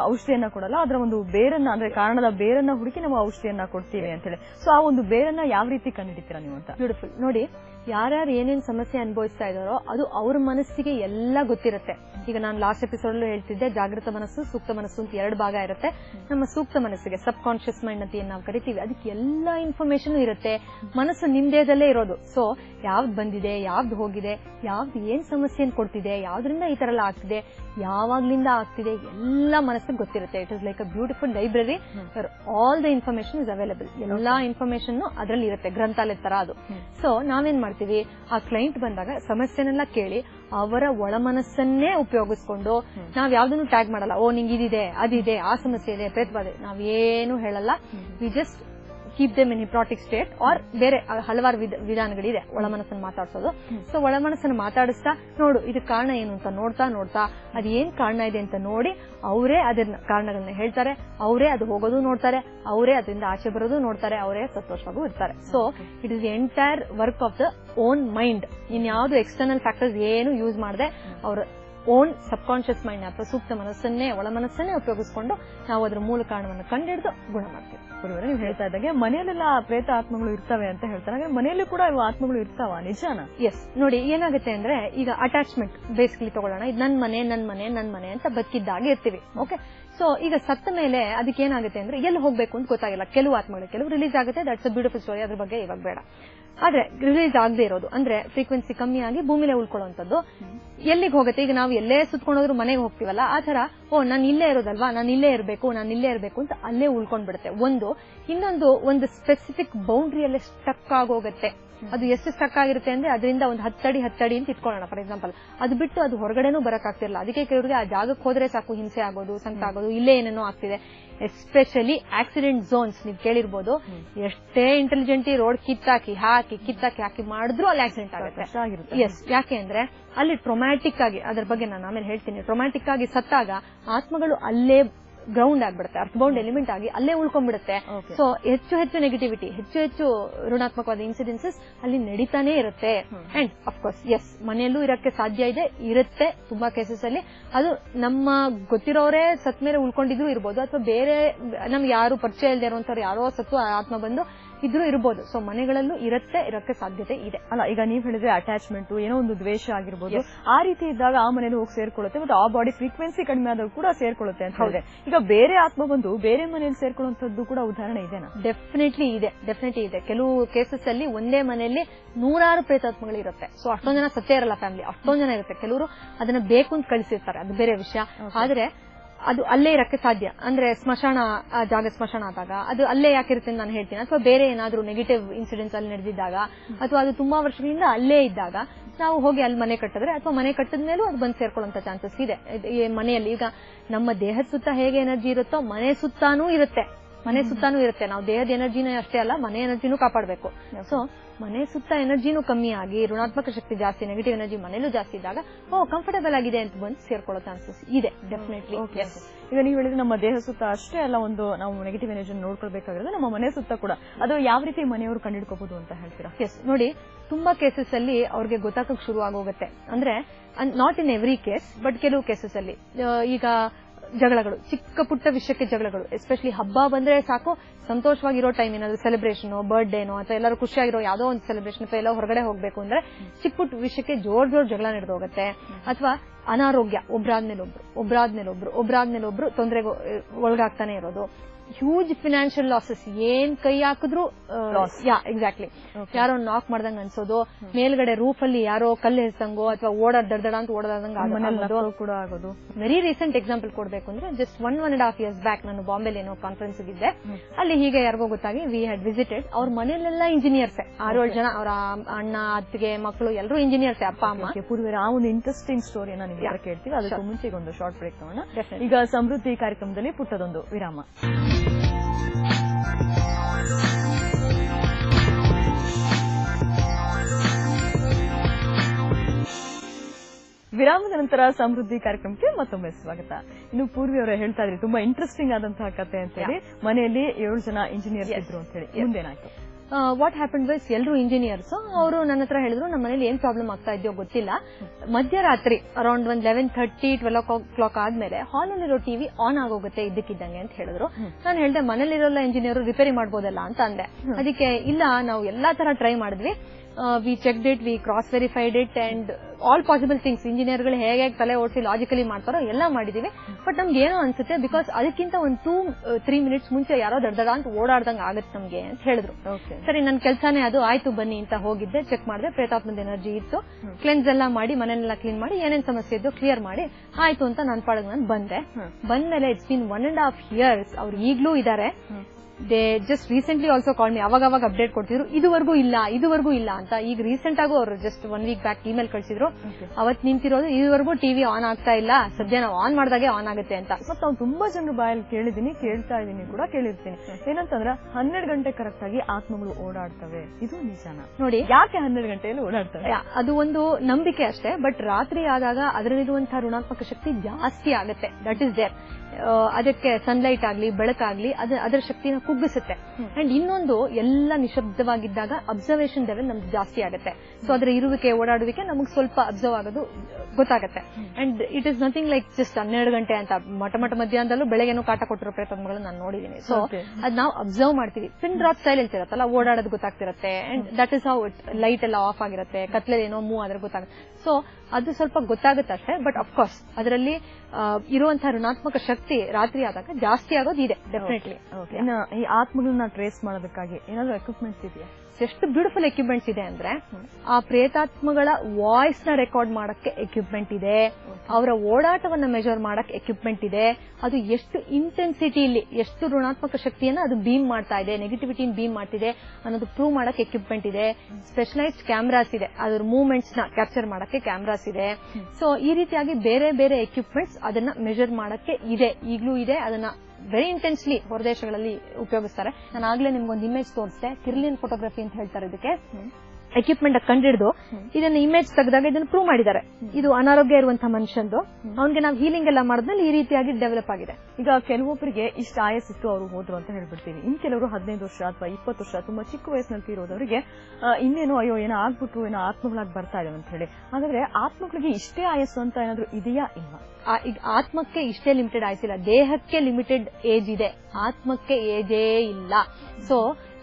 ಔಷಧಿಯನ್ನ ಕೊಡಲ್ಲ, ಅದರ ಒಂದು ಬೇರನ್ನ, ಅಂದ್ರೆ ಕಾರಣದ ಬೇರನ್ನ ಹುಡುಕಿ ನಾವು ಔಷಧಿಯನ್ನ ಕೊಡ್ತೀವಿ ಅಂತ ಹೇಳಿ. ಸೊ ಆ ಒಂದು ಬೇರನ್ನ ಯಾವ ರೀತಿ ಕಂಡುಹಿಡಿತೀರಾ ನೀವು ಅಂತ? ಬ್ಯೂಟಿಫುಲ್ ನೋಡಿ ಯಾರ್ಯಾರು ಏನೇನ್ ಸಮಸ್ಯೆ ಅನುಭವಿಸ್ತಾ ಇದಾರೋ ಅದು ಅವ್ರ ಮನಸ್ಸಿಗೆ ಎಲ್ಲ ಗೊತ್ತಿರುತ್ತೆ. ಈಗ ನಾನು ಲಾಸ್ಟ್ ಎಪಿಸೋಡ್ ಅಲ್ಲೂ ಹೇಳ್ತಿದ್ದೆ ಜಾಗೃತ ಮನಸ್ಸು ಸೂಕ್ತ ಮನಸ್ಸು ಅಂತ ಎರಡು ಭಾಗ ಇರುತ್ತೆ. ನಮ್ಮ ಸೂಕ್ತ ಮನಸ್ಸಿಗೆ ಸಬ್ ಕಾನ್ಶಿಯಸ್ ಮೈಂಡ್ ಅಂತ ಏನ್ ನಾವು ಕರಿತೀವಿ ಅದಕ್ಕೆ ಎಲ್ಲ ಇನ್ಫಾರ್ಮೇಶನ್ ಇರುತ್ತೆ. ಮನಸ್ಸು ನಿಮ್ದೇದಲ್ಲೇ ಇರೋದು. ಸೊ ಯಾವ್ದು ಬಂದಿದೆ ಯಾವ್ದು ಹೋಗಿದೆ ಯಾವ್ದು ಏನ್ ಸಮಸ್ಯೆಯನ್ನು ಕೊಡ್ತಿದೆ ಯಾವ್ದ್ರಿಂದ ಈ ತರ ಎಲ್ಲ ಆಗ್ತಿದೆ ಯಾವಾಗ್ಲಿಂದ ಆಗ್ತಿದೆ ಎಲ್ಲ ಮನಸ್ಸಿಗೆ ಗೊತ್ತಿರುತ್ತೆ. It is like a beautiful library all the information is available ಎಲ್ಲಾ ಇನ್ಫಾರ್ಮೇಶನ್ ಅದ್ರಲ್ಲಿ ಇರುತ್ತೆ ಗ್ರಂಥಾಲಯದ ತರ ಅದು. ಸೊ ನಾವೇನ್ ಮಾಡ್ತೀವಿ. ಆ ಕ್ಲೈಂಟ್ ಬಂದಾಗ ಸಮಸ್ಯೆನೆಲ್ಲ ಕೇಳಿ ಅವರ ಒಳ ಮನಸ್ಸನ್ನೇ ಉಪಯೋಗಿಸ್ಕೊಂಡು ನಾವ್ ಯಾವ್ದನ್ನು ಟ್ಯಾಗ್ ಮಾಡಲ್ಲ. ಓ ನಿಂಗೆ ಇದಿದೆ ಅದಿದೆ ಆ ಸಮಸ್ಯೆ ಇದೆ ಪ್ರೇತವಾದ ನಾವ್ ಏನು ಹೇಳಲ್ಲ. We just keep them in hypnotic state or ಬೇರೆ ಹಲವಾರು ವಿಧ- ವಿಧಾನಗಳಿದೆ ಒಳಮನಸ್ಸನ್ನು ಮಾತಾಡಿಸೋದು. ಸೊ ಒಳಮನಸ್ಸನ್ನು ಮಾತಾಡಿಸ್ತಾ ನೋಡು ಇದಕ್ಕೆ ಕಾರಣ ಏನು ಅಂತ ನೋಡ್ತಾ ನೋಡ್ತಾ ಅದು ಏನ್ ಕಾರಣ ಇದೆ ಅಂತ ನೋಡಿ ಅವರೇ ಅದನ್ನ ಕಾರಣಗಳನ್ನ ಹೇಳ್ತಾರೆ ಅವರೇ ಅದು ಹೋಗೋದು ನೋಡ್ತಾರೆ ಅವರೇ ಅದರಿಂದ ಆಚೆ ಬರೋದು ನೋಡ್ತಾರೆ ಅವರೇ ಸಂತೋಷವಾಗೂ ಇರ್ತಾರೆ. So it is entire work of the own mind ಇನ್ಯಾವುದು external factors ಏನು ಯೂಸ್ ಮಾಡದೆ ಅವ್ರ ಓನ್ ಸಬ್ ಕಾನ್ಶಿಯಸ್ ಮೈಂಡ್ ಅಥವಾ ಸೂಕ್ತ ಮನಸ್ಸನ್ನೇ ಒಳ ಮನಸ್ಸನ್ನೇ ಉಪಯೋಗಿಸ್ಕೊಂಡು ನಾವು ಅದರ ಮೂಲ ಕಾರಣವನ್ನು ಕಂಡಿಡಿದು ಗುಣ ಮಾಡ್ತೀವಿ. ಗುರುವರೆ ನೀವು ಹೇಳ್ತಾ ಇದ್ದಾಗೆ ಮನೆಯಲ್ಲೆಲ್ಲ ಪ್ರೇತ ಆತ್ಮಗಳು ಇರ್ತವೆ ಅಂತ ಹೇಳ್ತಾರೆ. ಹಾಗೆ ಮನೆಯಲ್ಲೂ ಕೂಡ ಇವು ಆತ್ಮಗಳು ಇರ್ತಾವ? ನಿಜಾನ? ಎಸ್ ನೋಡಿ ಏನಾಗುತ್ತೆ ಅಂದ್ರೆ ಈಗ ಅಟ್ಯಾಚ್ಮೆಂಟ್ ಬೇಸಿಕಲಿ ತಗೊಳ್ಳೋಣ. ಇದು ನನ್ ಮನೆ ನನ್ ಮನೆ ನನ್ ಮನೆ ಅಂತ ಬದುಕಿದ್ದಾಗೆ ಇರ್ತೀವಿ. ಓಕೆ ಸೊ ಈಗ ಸತ್ತ ಮೇಲೆ ಅದಕ್ಕೆ ಏನಾಗುತ್ತೆ ಅಂದ್ರೆ ಎಲ್ಲಿ ಹೋಗ್ಬೇಕು ಅಂತ ಗೊತ್ತಾಗಿಲ್ಲ. ಕೆಲವು ಆತ್ಮಗಳು, ಕೆಲವು ರಿಲೀಸ್ ಆಗುತ್ತೆ. ದಟ್ಸ್ ಅ ಬ್ಯೂಟಿಫುಲ್ ಸ್ಟೋರಿ ಅದ್ರ ಬಗ್ಗೆ ಇವಾಗ ಬೇಡ. ಆದ್ರೆ ರಿಲೀಸ್ ಆಗದೆ ಇರೋದು. ಅಂದ್ರೆ ಫ್ರೀಕ್ವೆನ್ಸಿ ಕಮ್ಮಿ ಆಗಿ ಭೂಮಿಲೆ ಉಳ್ಕೊಳ್ಳುವಂಥದ್ದು. ಎಲ್ಲಿಗೆ ಹೋಗುತ್ತೆ? ಈಗ ನಾವು ಎಲ್ಲೇ ಸುತ್ಕೊಂಡೋದ್ರು ಮನೆಗೆ ಹೋಗ್ತೀವಲ್ಲ, ಆ ತರ ಓ, ನಾನು ಇಲ್ಲೇ ಇರೋದಲ್ವಾ? ನಾನು ಇಲ್ಲೇ ಇರಬೇಕು, ನಾನು ಇಲ್ಲೇ ಇರಬೇಕು ಅಂತ ಅಲ್ಲೇ ಉಳ್ಕೊಂಡ್ಬಿಡುತ್ತೆ. ಒಂದು, ಇನ್ನೊಂದು, ಒಂದು ಸ್ಪೆಸಿಫಿಕ್ ಬೌಂಡ್ರಿಯಲ್ಲೇ ಸ್ಟಕ್ ಆಗೋಗುತ್ತೆ. ಅದು ಎಷ್ಟು ಸ್ಟಕ್ ಆಗಿರುತ್ತೆ ಅಂದ್ರೆ ಅದರಿಂದ ಒಂದು ಹತ್ತಡಿ ಹತ್ತಡಿ ಅಂತ ಇಟ್ಕೊಳ್ಳೋಣ ಫಾರ್ ಎಕ್ಸಾಂಪಲ್ ಅದು ಬಿಟ್ಟು ಅದು ಹೊರಗಡೆನೂ ಬರಕ್ಕಾಗ್ತಿರಲ್ಲ ಅದಕ್ಕೆ ಕೆಲವರಿಗೆ ಆ ಜಾಗಕ್ಕೆ ಹೋದ್ರೆ ಸಾಕು ಹಿಂಸೆ ಆಗೋದು ಸಂಕಟ ಆಗೋದು ಇಲ್ಲೇ ಏನೇನೋ ಆಗ್ತಿದೆ. ಎಸ್ಪೆಷಲಿ ಆಕ್ಸಿಡೆಂಟ್ ಝೋನ್ಸ್ ನೀವು ಕೇಳಿರ್ಬೋದು. ಎಷ್ಟೇ ಇಂಟೆಲಿಜೆಂಟ್ ರೋಡ್ ಕಿತ್ತಾಕಿ ಹಾಕಿ ಕಿತ್ತಾಕಿ ಹಾಕಿ ಮಾಡಿದ್ರು ಅಲ್ಲಿ ಆಕ್ಸಿಡೆಂಟ್ ಆಗುತ್ತೆ. ಎಸ್ ಯಾಕೆ ಅಂದ್ರೆ ಅಲ್ಲಿ ಟ್ರೊಮ್ಯಾಟಿಕ್ ಆಗಿ ಅದ್ರ ಬಗ್ಗೆ ನಾನು ಆಮೇಲೆ ಹೇಳ್ತೀನಿ. ಟ್ರೊಮ್ಯಾಟಿಕ್ ಆಗಿ ಸತ್ತಾಗ ಆತ್ಮಗಳು ಅಲ್ಲೇ ಗ್ರೌಂಡ್ ಆಗ್ಬಿಡುತ್ತೆ ಅರ್ಥಬೌಂಡ್ ಎಲಿಮೆಂಟ್ ಆಗಿ ಅಲ್ಲೇ ಉಳ್ಕೊಂಡ್ಬಿಡುತ್ತೆ. ಸೊ ಹೆಚ್ಚು ಹೆಚ್ಚು ನೆಗೆಟಿವಿಟಿ ಹೆಚ್ಚು ಹೆಚ್ಚು ಋಣಾತ್ಮಕವಾದ ಇನ್ಸಿಡೆನ್ಸಸ್ ಅಲ್ಲಿ ನಡೀತಾನೆ ಇರುತ್ತೆ. ಅಂಡ್ ಅಫ್ಕೋರ್ಸ್ ಎಸ್ ಮನೆಯಲ್ಲೂ ಇರಕ್ಕೆ ಸಾಧ್ಯ ಇದೆ ಇರುತ್ತೆ ತುಂಬಾ ಕೇಸಸ್ ಅಲ್ಲಿ. ಅದು ನಮ್ಮ ಗೊತ್ತಿರೋರೇ ಸತ್ ಮೇಲೆ ಉಳ್ಕೊಂಡಿದ್ರು ಇರ್ಬೋದು ಅಥವಾ ಬೇರೆ ನಮ್ಗೆ ಯಾರು ಪರಿಚಯ ಇಲ್ಲದೆ ಇರುವಂತವ್ರು ಯಾರೋ ಸತ್ತು ಆತ್ಮ ಬಂದು ಇದ್ರೂ ಇರ್ಬೋದು. ಸೊ ಮನೆಗಳಲ್ಲೂ ಇರುತ್ತೆ ಇರಕ್ಕೆ ಸಾಧ್ಯತೆ ಇದೆ. ಅಲ್ಲ ಈಗ ನೀವು ಹೇಳಿದ್ರೆ ಅಟ್ಯಾಚ್ಮೆಂಟ್ ಏನೋ ಒಂದು ದ್ವೇಷ ಆಗಿರ್ಬೋದು. ಆ ರೀತಿ ಇದ್ದಾಗ ಆ ಮನೇಲಿ ಹೋಗಿ ಸೇರ್ಕೊಳ್ಳುತ್ತೆ ಬಟ್ ಆ ಬಾಡಿ ಫ್ರೀಕ್ವೆನ್ಸಿ ಕಡಿಮೆ ಆದಾಗ ಕೂಡ ಸೇರ್ಕೊಳ್ಳುತ್ತೆ ಅಂತ ಹೇಳಿದೆ ಈಗ ಬೇರೆ ಆತ್ಮ ಬಂದು ಬೇರೆ ಮನೇಲಿ ಸೇರ್ಕೊಳ್ಳುವಂಥದ್ದು ಕೂಡ ಉದಾಹರಣೆ ಇದೆನಾ? ಡೆಫಿನೆಟ್ಲಿ ಇದೆ ಡೆಫಿನೆಟ್ಲಿ ಇದೆ. ಕೆಲವು ಕೇಸಸ್ ಅಲ್ಲಿ ಒಂದೇ ಮನೆಯಲ್ಲಿ ನೂರಾರು ಪ್ರೇತಾತ್ಮಗಳು ಇರುತ್ತೆ. ಸೊ ಅಷ್ಟೊಂದ್ ಜನ ಸತ್ಯ ಇರಲ್ಲ ಫ್ಯಾಮಿಲಿ ಅಷ್ಟೊಂದ್ ಜನ ಇರುತ್ತೆ. ಕೆಲವರು ಅದನ್ನ ಬೇಕು ಅಂತ ಕಳಿಸಿರ್ತಾರೆ ಅದು ಬೇರೆ ವಿಷಯ. ಆದ್ರೆ ಅದು ಅಲ್ಲೇ ಇರಕ್ಕೆ ಸಾಧ್ಯ. ಅಂದ್ರೆ ಸ್ಮಶಾನ ಜಾಗ ಸ್ಮಶಾನ ಆದಾಗ ಅದು ಅಲ್ಲೇ ಯಾಕಿರುತ್ತೆ ನಾನು ಹೇಳ್ತೀನಿ. ಅಥವಾ ಬೇರೆ ಏನಾದ್ರೂ ನೆಗೆಟಿವ್ ಇನ್ಸಿಡೆಂಟ್ಸ್ ಅಲ್ಲಿ ನಡೆದಿದ್ದಾಗ ಅಥವಾ ಅದು ತುಂಬಾ ವರ್ಷಗಳಿಂದ ಅಲ್ಲೇ ಇದ್ದಾಗ ನಾವು ಹೋಗಿ ಅಲ್ಲಿ ಮನೆ ಕಟ್ಟಿದ್ರೆ ಅಥವಾ ಮನೆ ಕಟ್ಟಿದ ಮೇಲೂ ಅದು ಬಂದು ಸೇರ್ಕೊಳ್ಳುವಂತ ಚಾನ್ಸಸ್ ಇದೆ. ಮನೆಯಲ್ಲಿ ಈಗ ನಮ್ಮ ದೇಹದ ಸುತ್ತ ಹೇಗೆ ಎನರ್ಜಿ ಇರುತ್ತೋ ಮನೆ ಸುತ್ತಾನೂ ಇರುತ್ತೆ. ಮನೆ ಸುತ್ತಾನು ಇರುತ್ತೆ. ನಾವು ದೇಹದ ಎನರ್ಜಿನೇ ಅಷ್ಟೇ ಅಲ್ಲ ಮನೆ ಎನರ್ಜಿನೂ ಕಾಪಾಡಬೇಕು. ಸೊ ಮನೆ ಸುತ್ತ ಎನರ್ಜಿನೂ ಕಮ್ಮಿ ಆಗಿ ಋಣಾತ್ಮಕ ಶಕ್ತಿ ಜಾಸ್ತಿ ನೆಗೆಟಿವ್ ಎನರ್ಜಿ ಮನೇಲೂ ಜಾಸ್ತಿ ಇದ್ದಾಗ ಓ ಕಂಫರ್ಟಬಲ್ ಆಗಿದೆ ಅಂತ ಬಂದು ಸೇರ್ಕೊಳ್ಳೋ ಚಾನ್ಸಸ್ ಇದೆ ಡೆಫಿನೆಟ್ಲಿ Okay. ಈಗ ನೀವು ಹೇಳಿದ್ರೆ ನಮ್ಮ ದೇಹ ಸುತ್ತ ಅಷ್ಟೇ ಅಲ್ಲ ಒಂದು ನಾವು ನೆಗೆಟಿವ್ ಎನರ್ಜಿ ನೋಡ್ಕೊಳ್ಬೇಕಾಗಿರೋದು ನಮ್ಮ ಮನೆ ಸುತ್ತ ಕೂಡ. ಅದು ಯಾವ ರೀತಿ ಮನೆಯವರು ಕಂಡಿಡ್ಕೋಬಹುದು ಅಂತ ಹೇಳ್ತೀರಾ? ಎಸ್ ನೋಡಿ ತುಂಬಾ ಕೇಸಸ್ ಅಲ್ಲಿ ಅವ್ರಿಗೆ ಗೊತ್ತಾಗಕ್ ಶುರು ಆಗೋಗುತ್ತೆ ಅಂದ್ರೆ not in every case but ಕೆಲವು ಕೇಸಸ್ ಅಲ್ಲಿ. ಈಗ ಜಗಳಗಳು, ಚಿಕ್ಕ ಪುಟ್ಟ ವಿಷಯಕ್ಕೆ ಜಗಳಗಳು ಎಸ್ಪೆಷಲಿ ಹಬ್ಬ ಬಂದ್ರೆ ಸಾಕು, ಸಂತೋಷವಾಗಿರೋ ಟೈಮ್ ಏನಾದ್ರು ಸೆಲೆಬ್ರೇಷನ್ ಬರ್ಡೇನೋ ಅಥವಾ ಎಲ್ಲರೂ ಖುಷಿಯಾಗಿರೋ ಯಾವ್ದೋ ಒಂದು ಸೆಲೆಬ್ರೇಷನ್ ಅಥವಾ ಎಲ್ಲ ಹೊರಗಡೆ ಹೋಗ್ಬೇಕು ಅಂದ್ರೆ ಚಿಕ್ಕ ಪುಟ್ಟ ವಿಷಯಕ್ಕೆ ಜೋರ್ ಜೋರ್ ಜಗಳ ನಡೆದು ಹೋಗುತ್ತೆ. ಅಥವಾ ಅನಾರೋಗ್ಯ ಒಬ್ರಾದ್ಮೇಲೆ ಒಬ್ರು ಒಬ್ರಾದ್ಮೇಲೆ ಒಬ್ರು ಒಬ್ರಾದ್ಮೇಲೆ ಒಬ್ರು ತೊಂದರೆಗೆ, ಒಳಗಾಗ್ತಾನೆ ಇರೋದು. ಹ್ಯೂಜ್ ಫಿನಾನ್ಷಿಯಲ್ ಲಾಸಸ್ ಏನ್ ಕೈ ಹಾಕಿದ್ರು ಯಾ ಎಕ್ಸಾಕ್ಟ್ಲಿ. ಯಾರೋ ನಾಕ್ ಮಾಡ್ದಂಗ ಅನ್ಸೋದು. ಮೇಲ್ಗಡೆ ರೂಫ್ ಅಲ್ಲಿ ಯಾರೋ ಕಲ್ಲು ಎಸಂಗೋ ಅಥವಾ ಓಡಾಡ್ ದಡ್ದಡ ಅಂತ ಓಡಾದಂಗ ಕೂಡ ಆಗೋದು. ವೆರಿ ರೀಸೆಂಟ್ ಎಕ್ಸಾಂಪಲ್ ಕೊಡ್ಬೇಕು ಅಂದ್ರೆ just one one and half years back ನಾನು ಬಾಂಬೆಲಿ ಏನೋ ಕಾನ್ಫರೆನ್ಸ್ ಇದ್ದೆ ಅಲ್ಲಿ ಹೀಗೆ ಯಾರಿಗೋ ಗೊತ್ತಾಗಿ ವಿ ಹ್ಯಾಡ್ ವಿಸಿಟೆಡ್ ಅವ್ರ ಮನೇಲೆಲ್ಲ ಇಂಜಿನಿಯರ್ಸ್ ಆರೇಳು ಜನ ಅವರ ಅಣ್ಣ ಅತ್ತಿಗೆ ಮಕ್ಕಳು ಎಲ್ಲರೂ ಇಂಜಿನಿಯರ್ಸ್ ಅಪ್ಪ ಅಮ್ಮ. ಪೂರ್ವರ ಆ ಒಂದು ಇಂಟ್ರೆಸ್ಟಿಂಗ್ ಸ್ಟೋರಿ. ಕೇಳ್ತೀವಿ. ಅದಕ್ಕೆ ಮುಂಚೆ ಒಂದು ಶಾರ್ಟ್ ಬ್ರೇಕ್ ತಗೋಣ. ಈಗ ಸಮೃದ್ಧಿ ಕಾರ್ಯಕ್ರಮದಲ್ಲಿ ಪುಟ್ಟದೊಂದು ವಿರಾಮ. ವಿರಾಮದ ನಂತರ ಸಮೃದ್ಧಿ ಕಾರ್ಯಕ್ರಮಕ್ಕೆ ಮತ್ತೊಮ್ಮೆ ಸ್ವಾಗತ. ಇನ್ನು ಪೂರ್ವಿ ಅವರೇ ಹೇಳ್ತಾ ಇದ್ರಿ ತುಂಬಾ ಇಂಟ್ರೆಸ್ಟಿಂಗ್ ಆದಂತಹ ಕತೆ ಅಂತ ಹೇಳಿ. ಮನೆಯಲ್ಲಿ ಏಳು ಜನ ಇಂಜಿನಿಯರ್ ಇದ್ರು ಅಂತ ಹೇಳಿ. ಮುಂದೇನಾಯ್ತು? ವಾಟ್ ಹ್ಯಾಪನ್ ವೈಸ್ ಎಲ್ಲರೂ ಇಂಜಿನಿಯರ್ಸ್ ಅವರು ನನ್ನ ಹತ್ರ ಹೇಳಿದ್ರು ನಮ್ಮ ಮನೇಲಿ ಏನ್ ಪ್ರಾಬ್ಲಮ್ ಆಗ್ತಾ ಇದೆಯೋ ಗೊತ್ತಿಲ್ಲ ಮಧ್ಯರಾತ್ರಿ ಅರೌಂಡ್ ಒಂದ್ eleven thirty twelve o'clock ಆದ್ಮೇಲೆ ಹಾಲ್ನಲ್ಲಿರೋ ಟಿವಿ ಆನ್ ಆಗೋಗುತ್ತೆ ಇದ್ದಕ್ಕಿದ್ದಂಗೆ ಅಂತ ಹೇಳಿದ್ರು. ನಾನು ಹೇಳ್ದೆ ಮನೇಲಿರೋಲ್ಲ ಇಂಜಿನಿಯರ್ ರಿಪೇರಿ ಮಾಡ್ಬೋದಲ್ಲ ಅಂತ ಅಂದೆ. ಅದಕ್ಕೆ ಇಲ್ಲ ನಾವು ಎಲ್ಲಾ ತರ ಟ್ರೈ ಮಾಡಿದ್ವಿ we check it we cross verified it and all possible things ಇಂಜಿನಿಯರ್ಗಳು ಹೇಗೆ ತಲೆ ಓಡಿಸಿ ಲಾಜಿಕಲಿ ಮಾಡ್ತಾರೋ ಎಲ್ಲ ಮಾಡಿದೀವಿ. ಬಟ್ ನಮ್ಗೆ ಏನೋ ಅನ್ಸುತ್ತೆ ಬಿಕಾಸ್ ಅದಕ್ಕಿಂತ ಒಂದು ಟೂ ತ್ರೀ ಮಿನಿಟ್ಸ್ ಮುಂಚೆ ಯಾರೋ ದಡ್ದಡ ಅಂತ ಓಡಾಡ್ದಂಗೆ ಆಗುತ್ತೆ ನಮ್ಗೆ ಅಂತ ಹೇಳಿದ್ರು. ಓಕೆ ಸರಿ ನನ್ನ ಕೆಲಸನೇ ಅದು ಆಯ್ತು ಬನ್ನಿ ಅಂತ ಹೋಗಿದ್ದೆ ಚೆಕ್ ಮಾಡಿದೆ ಪ್ರೇತಾತ್ಮದ ಎನರ್ಜಿ ಇತ್ತು. ಕ್ಲೆನ್ಸ್ ಎಲ್ಲ ಮಾಡಿ ಮನೆಯೆಲ್ಲ ಕ್ಲೀನ್ ಮಾಡಿ ಏನೇನ್ ಸಮಸ್ಯೆ ಇದ್ದು ಕ್ಲಿಯರ್ ಮಾಡಿ ಆಯ್ತು ಅಂತ ನನ್ನ ಪಾಡಗ್ ನಾನು ಬಂದೆ. ಬಂದ್ಮೇಲೆ it's been one and half years ಅವ್ರು ಈಗ್ಲೂ ಇದಾರೆ. They just recently also call me ಅವಾಗ ಅವಾಗ ಅಪ್ಡೇಟ್ ಕೊಡ್ತಿದ್ರು. ಇದುವರೆಗೂ ಇಲ್ಲ ಇದುವರೆಗೂ ಇಲ್ಲ ಅಂತ. ಈಗ ರೀಸೆಂಟ್ ಆಗೂ ಅವರು just one week back email ಕಳ್ಸಿದ್ರು. ಅವತ್ತು ಅವತ್ ನಿಂತಿರೋದು ಇದುವರೆಗೂ ಟಿವಿ ಆನ್ ಆಗ್ತಾ ಇಲ್ಲ. ಸದ್ಯ ನಾವು ಆನ್ ಮಾಡಿದಾಗೆ ಆನ್ ಆಗುತ್ತೆ ಅಂತ. ಮತ್ತೆ ನಾವು ತುಂಬಾ ಜನರು ಬಾಯಲ್ಲಿ ಕೇಳಿದೀನಿ ಕೇಳ್ತಾ ಇದೀನಿ ಕೂಡ ಕೇಳಿರ್ತೀನಿ. ಏನಂತಂದ್ರೆ ಹನ್ನೆರಡು ಗಂಟೆ ಕರೆಕ್ಟ್ ಆಗಿ ಆತ್ಮಗಳು ಓಡಾಡ್ತವೆ. ಇದು ನಿಜಾನ. ನೋಡಿ. ಯಾಕೆ ಹನ್ನೆರಡು ಗಂಟೆಯಲ್ಲಿ ಓಡಾಡ್ತವೆ? ಅದು ಒಂದು ನಂಬಿಕೆ ಅಷ್ಟೇ ಬಟ್ ರಾತ್ರಿ ಆದಾಗ ಅದರಲ್ಲಿರುವಂತಹ ಋಣಾತ್ಮಕ ಶಕ್ತಿ ಜಾಸ್ತಿ ಆಗುತ್ತೆ. ದಟ್ ಇಸ್ ದೇರ್ ಅದಕ್ಕೆ ಸನ್ಲೈಟ್ ಆಗ್ಲಿ ಬೆಳಕಾಗ್ಲಿ ಅದ ಅದರ ಶಕ್ತಿನ ಕುಗ್ಗಿಸುತ್ತೆ. ಅಂಡ್ ಇನ್ನೊಂದು ಎಲ್ಲ ನಿಶಬ್ದವಾಗಿದ್ದಾಗ ಅಬ್ಸರ್ವೇಷನ್ ಲೆವೆಲ್ ನಮ್ಗೆ ಜಾಸ್ತಿ ಆಗುತ್ತೆ. ಸೊ ಅದರ ಇರುವಿಕೆ ಓಡಾಡುವಿಕೆ ನಮಗೆ ಸ್ವಲ್ಪ ಅಬ್ಸರ್ವ್ ಆಗೋದು ಗೊತ್ತಾಗುತ್ತೆ. And it is nothing like just ಹನ್ನೆರಡು ಗಂಟೆ ಅಂತ. ಮಠ ಮಠ ಮಧ್ಯಾಹ್ನದಲ್ಲೂ ಬೆಳಗ್ಗೆನೂ ಕಾಟ ಕೊಟ್ಟಿರೋ ಪ್ರಯತ್ನಗಳು ನಾನು ನೋಡಿದೀನಿ ಸೊ. ಅದ್ ನಾವು ಅಬ್ಸರ್ವ್ ಮಾಡ್ತೀವಿ. ಪಿನ್ ಡ್ರಾಪ್ ಸೈಲೆನ್ಸ್ ಇರುತ್ತಲ್ಲ ಓಡಾಡೋದು ಗೊತ್ತಾಗ್ತಿರತ್ತೆ. And that is how it light ಎಲ್ಲ ಆಫ್ ಆಗಿರುತ್ತೆ. ಕತ್ಲೆ ಏನೋ ಮೂವ್ ಆದ್ರೆ ಗೊತ್ತಾಗುತ್ತೆ. ಸೊ ಅದು ಸ್ವಲ್ಪ ಗೊತ್ತಾಗುತ್ತೆ ಅಷ್ಟೇ. ಬಟ್ ಅಫ್ಕೋರ್ಸ್ ಅದರಲ್ಲಿ ಇರುವಂತಹ ಋಣಾತ್ಮಕ ಶಕ್ತಿ ರಾತ್ರಿ ಆದಾಗ ಜಾಸ್ತಿ ಆಗೋದು ಇದೆ ಡೆಫಿನೆಟ್ಲಿ ಈ ಆತ್ಮಗಳನ್ನ ಟ್ರೇಸ್ ಮಾಡೋದಕ್ಕಾಗಿ ಏನಾದ್ರು ಎಕ್ವಿಪ್ಮೆಂಟ್ಸ್ ಇದೆಯಾ? ಎಷ್ಟು ಬ್ಯೂಟಿಫುಲ್ ಎಕ್ವಿಪ್ಮೆಂಟ್ಸ್ ಇದೆ ಅಂದ್ರೆ ಆ ಪ್ರೇತಾತ್ಮಗಳ ವಾಯ್ಸ್ನ ರೆಕಾರ್ಡ್ ಮಾಡಕ್ಕೆ ಎಕ್ವಿಪ್ಮೆಂಟ್ ಇದೆ. ಅವರ ಓಡಾಟವನ್ನ ಮೆಜರ್ ಮಾಡಕ್ಕೆ ಎಕ್ವಿಪ್ಮೆಂಟ್ ಇದೆ. ಅದು ಎಷ್ಟು ಇಂಟೆನ್ಸಿಟಿಲಿ ಎಷ್ಟು ಋಣಾತ್ಮಕ ಶಕ್ತಿಯನ್ನ ಅದು ಬೀಮ್ ಮಾಡ್ತಾ ಇದೆ ನೆಗೆಟಿವಿಟಿ ಬೀಮ್ ಮಾಡ್ತಿದೆ ಅನ್ನೋದು ಪ್ರೂವ್ ಮಾಡಕ್ಕೆ ಎಕ್ವಿಪ್ಮೆಂಟ್ ಇದೆ. ಸ್ಪೆಷಲೈಸ್ಡ್ ಕ್ಯಾಮ್ರಾಸ್ ಇದೆ. ಅದ್ರ ಮೂವ್ಮೆಂಟ್ಸ್ನ ಕ್ಯಾಪ್ಚರ್ ಮಾಡಕ್ಕೆ ಕ್ಯಾಮ್ರಾಸ್ ಇದೆ. ಸೊ ಈ ರೀತಿಯಾಗಿ ಬೇರೆ ಬೇರೆ ಎಕ್ವಿಪ್ಮೆಂಟ್ಸ್ ಅದನ್ನ ಮೆಜರ್ ಮಾಡಕ್ಕೆ ಇದೆ. ಈಗಲೂ ಇದೆ ಅದನ್ನ ವೆರಿ ಇಂಟೆನ್ಸ್ಲಿ ಹೊರದೇಶಗಳಲ್ಲಿ ಉಪಯೋಗಿಸ್ತಾರೆ. ನಾನು ಆಗ್ಲೇ ನಿಮ್ಗೊಂದು ಇಮೇಜ್ ತೋರಿಸಿದೆ ಕಿರ್ಲಿನ್ ಫೋಟೋಗ್ರಫಿ ಅಂತ ಹೇಳ್ತಾರೆ ಇದಕ್ಕೆ. ಎಕ್ವಿಪ್ಮೆಂಟ್ ಕಂಡಿಡ್ದು ಇದನ್ನ ಇಮೇಜ್ ತೆಗೆದಾಗ ಇದನ್ನ ಪ್ರೂವ್ ಮಾಡಿದ್ದಾರೆ. ಇದು ಅನಾರೋಗ್ಯ ಇರುವಂತಹ ಮನುಷ್ಯಂದು. ಅವನಿಗೆ ನಾವು ಹೀಲಿಂಗ್ ಎಲ್ಲ ಮಾಡಿದ್ಮೇಲೆ ಈ ರೀತಿಯಾಗಿ ಡೆವಲಪ್ ಆಗಿದೆ. ಈಗ ಕೆಲವೊಬ್ಬರಿಗೆ ಇಷ್ಟ ಆಯಸ್ಸಿತ್ತು ಅವರು ಹೋದ್ರು ಅಂತ ಹೇಳ್ಬಿಡ್ತೀವಿ ಇನ್ ಕೆಲವರು ಹದಿನೈದು ವರ್ಷ ಅಥವಾ ಇಪ್ಪತ್ತು ವರ್ಷ ತುಂಬಾ ಚಿಕ್ಕ ವಯಸ್ಸಿನಲ್ಲಿ ತೀರೋದವರಿಗೆ ಇನ್ನೇನು ಅಯ್ಯೋ ಏನೋ ಆಗ್ಬಿಟ್ರು ಏನೋ ಆತ್ಮಗಳಾಗಿ ಬರ್ತಾ ಇದಾವೆ ಅಂತ ಹೇಳಿ. ಹಾಗಾದ್ರೆ ಆತ್ಮಗಳಿಗೆ ಇಷ್ಟೇ ಆಯಸ್ಸು ಅಂತ ಏನಾದ್ರು ಇದೆಯಾ ಇಲ್ಲ ಈಗ ಆತ್ಮಕ್ಕೆ ಇಷ್ಟೇ ಲಿಮಿಟೆಡ್ ಆಯ್ತಿಲ್ಲ. ದೇಹಕ್ಕೆ ಲಿಮಿಟೆಡ್ ಏಜ್ ಇದೆ. ಆತ್ಮಕ್ಕೆ ಏಜೇ ಇಲ್ಲ. ಸೊ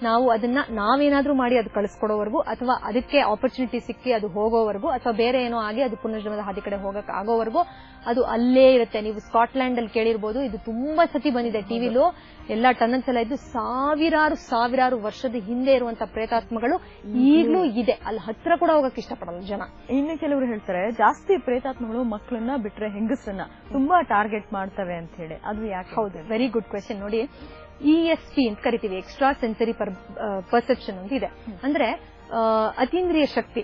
ನಾವು ಅದನ್ನ ನಾವೇನಾದ್ರೂ ಮಾಡಿ ಅದು ಕಳಿಸ್ಕೊಡೋವರೆಗೂ ಅಥವಾ ಅದಕ್ಕೆ ಆಪರ್ಚುನಿಟಿ ಸಿಕ್ಕಿ ಅದು ಹೋಗೋವರೆಗೂ ಅಥವಾ ಬೇರೆ ಏನೋ ಆಗಿ ಅದು ಪುನರ್ಜನ್ಮದ ಹಾದಿ ಕಡೆ ಹೋಗಕ್ ಆಗೋವರೆಗೂ ಅದು ಅಲ್ಲೇ ಇರುತ್ತೆ. ನೀವು ಸ್ಕಾಟ್ಲ್ಯಾಂಡ್ ಅಲ್ಲಿ ಕೇಳಿರ್ಬೋದು ಇದು ತುಂಬಾ ಸತಿ ಬಂದಿದೆ ಟಿವಿಲು ಎಲ್ಲಾ ಟನ್ನಲ್ಸ್ ಎಲ್ಲ ಇದ್ದು ಸಾವಿರಾರು ಸಾವಿರಾರು ವರ್ಷದ ಹಿಂದೆ ಇರುವಂತ ಪ್ರೇತಾತ್ಮಗಳು ಈಗಲೂ ಇದೆ. ಅಲ್ಲಿ ಹತ್ರ ಕೂಡ ಹೋಗಕ್ಕೆ ಇಷ್ಟಪಡಲ್ಲ ಜನ. ಇನ್ನು ಕೆಲವರು ಹೇಳ್ತಾರೆ ಜಾಸ್ತಿ ಪ್ರೇತಾತ್ಮಗಳು ಮಕ್ಕಳನ್ನ ಬಿಟ್ರೆ ಹೆಂಗಸನ್ನ ತುಂಬಾ ಟಾರ್ಗೆಟ್ ಮಾಡ್ತವೆ ಅಂತ ಹೇಳಿ. ಅದು ಯಾಕೆ? ಹೌದು ವೆರಿ ಗುಡ್ ಕ್ವೆಶನ್ ನೋಡಿ ಇ ಎಸ್ ಟಿ ಅಂತ ಕರಿತೀವಿ ಎಕ್ಸ್ಟ್ರಾ ಸೆನ್ಸರಿ ಪರ್ಸೆಪ್ಷನ್ ಅಂತ ಇದೆ. ಅಂದ್ರೆ ಅತೀಂದ್ರಿಯ ಶಕ್ತಿ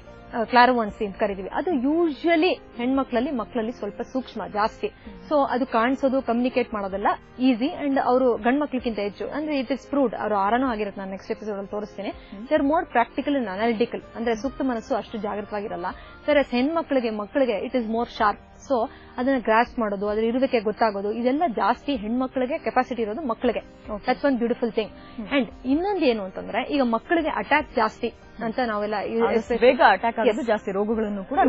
ಕ್ಲಾರವಾನ್ಸಿ ಅಂತ ಕರಿತೀವಿ. ಅದು ಯೂಶಲಿ ಹೆಣ್ಮಕ್ಳಲ್ಲಿ ಮಕ್ಕಳಲ್ಲಿ ಸ್ವಲ್ಪ ಸೂಕ್ಷ್ಮ ಜಾಸ್ತಿ. ಸೊ ಅದು ಕಾಣಿಸೋದು ಕಮ್ಯುನಿಕೇಟ್ ಮಾಡೋದೆಲ್ಲ ಈಸಿ ಅಂಡ್ ಅವರು ಗಂಡ್ಮಕ್ಳಿಗಿಂತ ಹೆಚ್ಚು. ಅಂದ್ರೆ ಇಟ್ ಇಸ್ ಪ್ರೂವ್ಡ್ ಅವರು ಆರನೂ ಆಗಿರುತ್ತೆ ನಾನು ನೆಕ್ಸ್ಟ್ ಎಪಿಸೋಡ್ ಅಲ್ಲಿ ತೋರಿಸ್ತೇನೆ. They are more practical and analytical ಅಂದ್ರೆ ಸೂಕ್ತ ಮನಸ್ಸು ಅಷ್ಟು ಜಾಗೃತವಾಗಿರಲ್ಲ. ಸರ್ ಹೆಣ್ಮಕ್ಳಿಗೆ ಮಕ್ಕಳಿಗೆ it is more sharp so ಅದನ್ನ ಗ್ರಾಸ್ ಮಾಡೋದು ಅದ್ರ ಇರುವಿಕೆ ಗೊತ್ತಾಗೋದು ಇದೆಲ್ಲ ಜಾಸ್ತಿ ಹೆಣ್ಮಕ್ಳಿಗೆ ಕೆಪಾಸಿಟಿ ಇರೋದು ಮಕ್ಕಳಿಗೆ that's one beautiful thing and ಇನ್ನೊಂದು ಏನು ಅಂತಂದ್ರೆ ಈಗ ಮಕ್ಕಳಿಗೆ ಅಟ್ಯಾಕ್ ಜಾಸ್ತಿ ಅಂತ ನಾವೆಲ್ಲ ಬೇಗ ಅಟ್ಯಾಕ್ ಆಗೋದು ಜಾಸ್ತಿ ರೋಗಗಳನ್ನು ಕೂಡ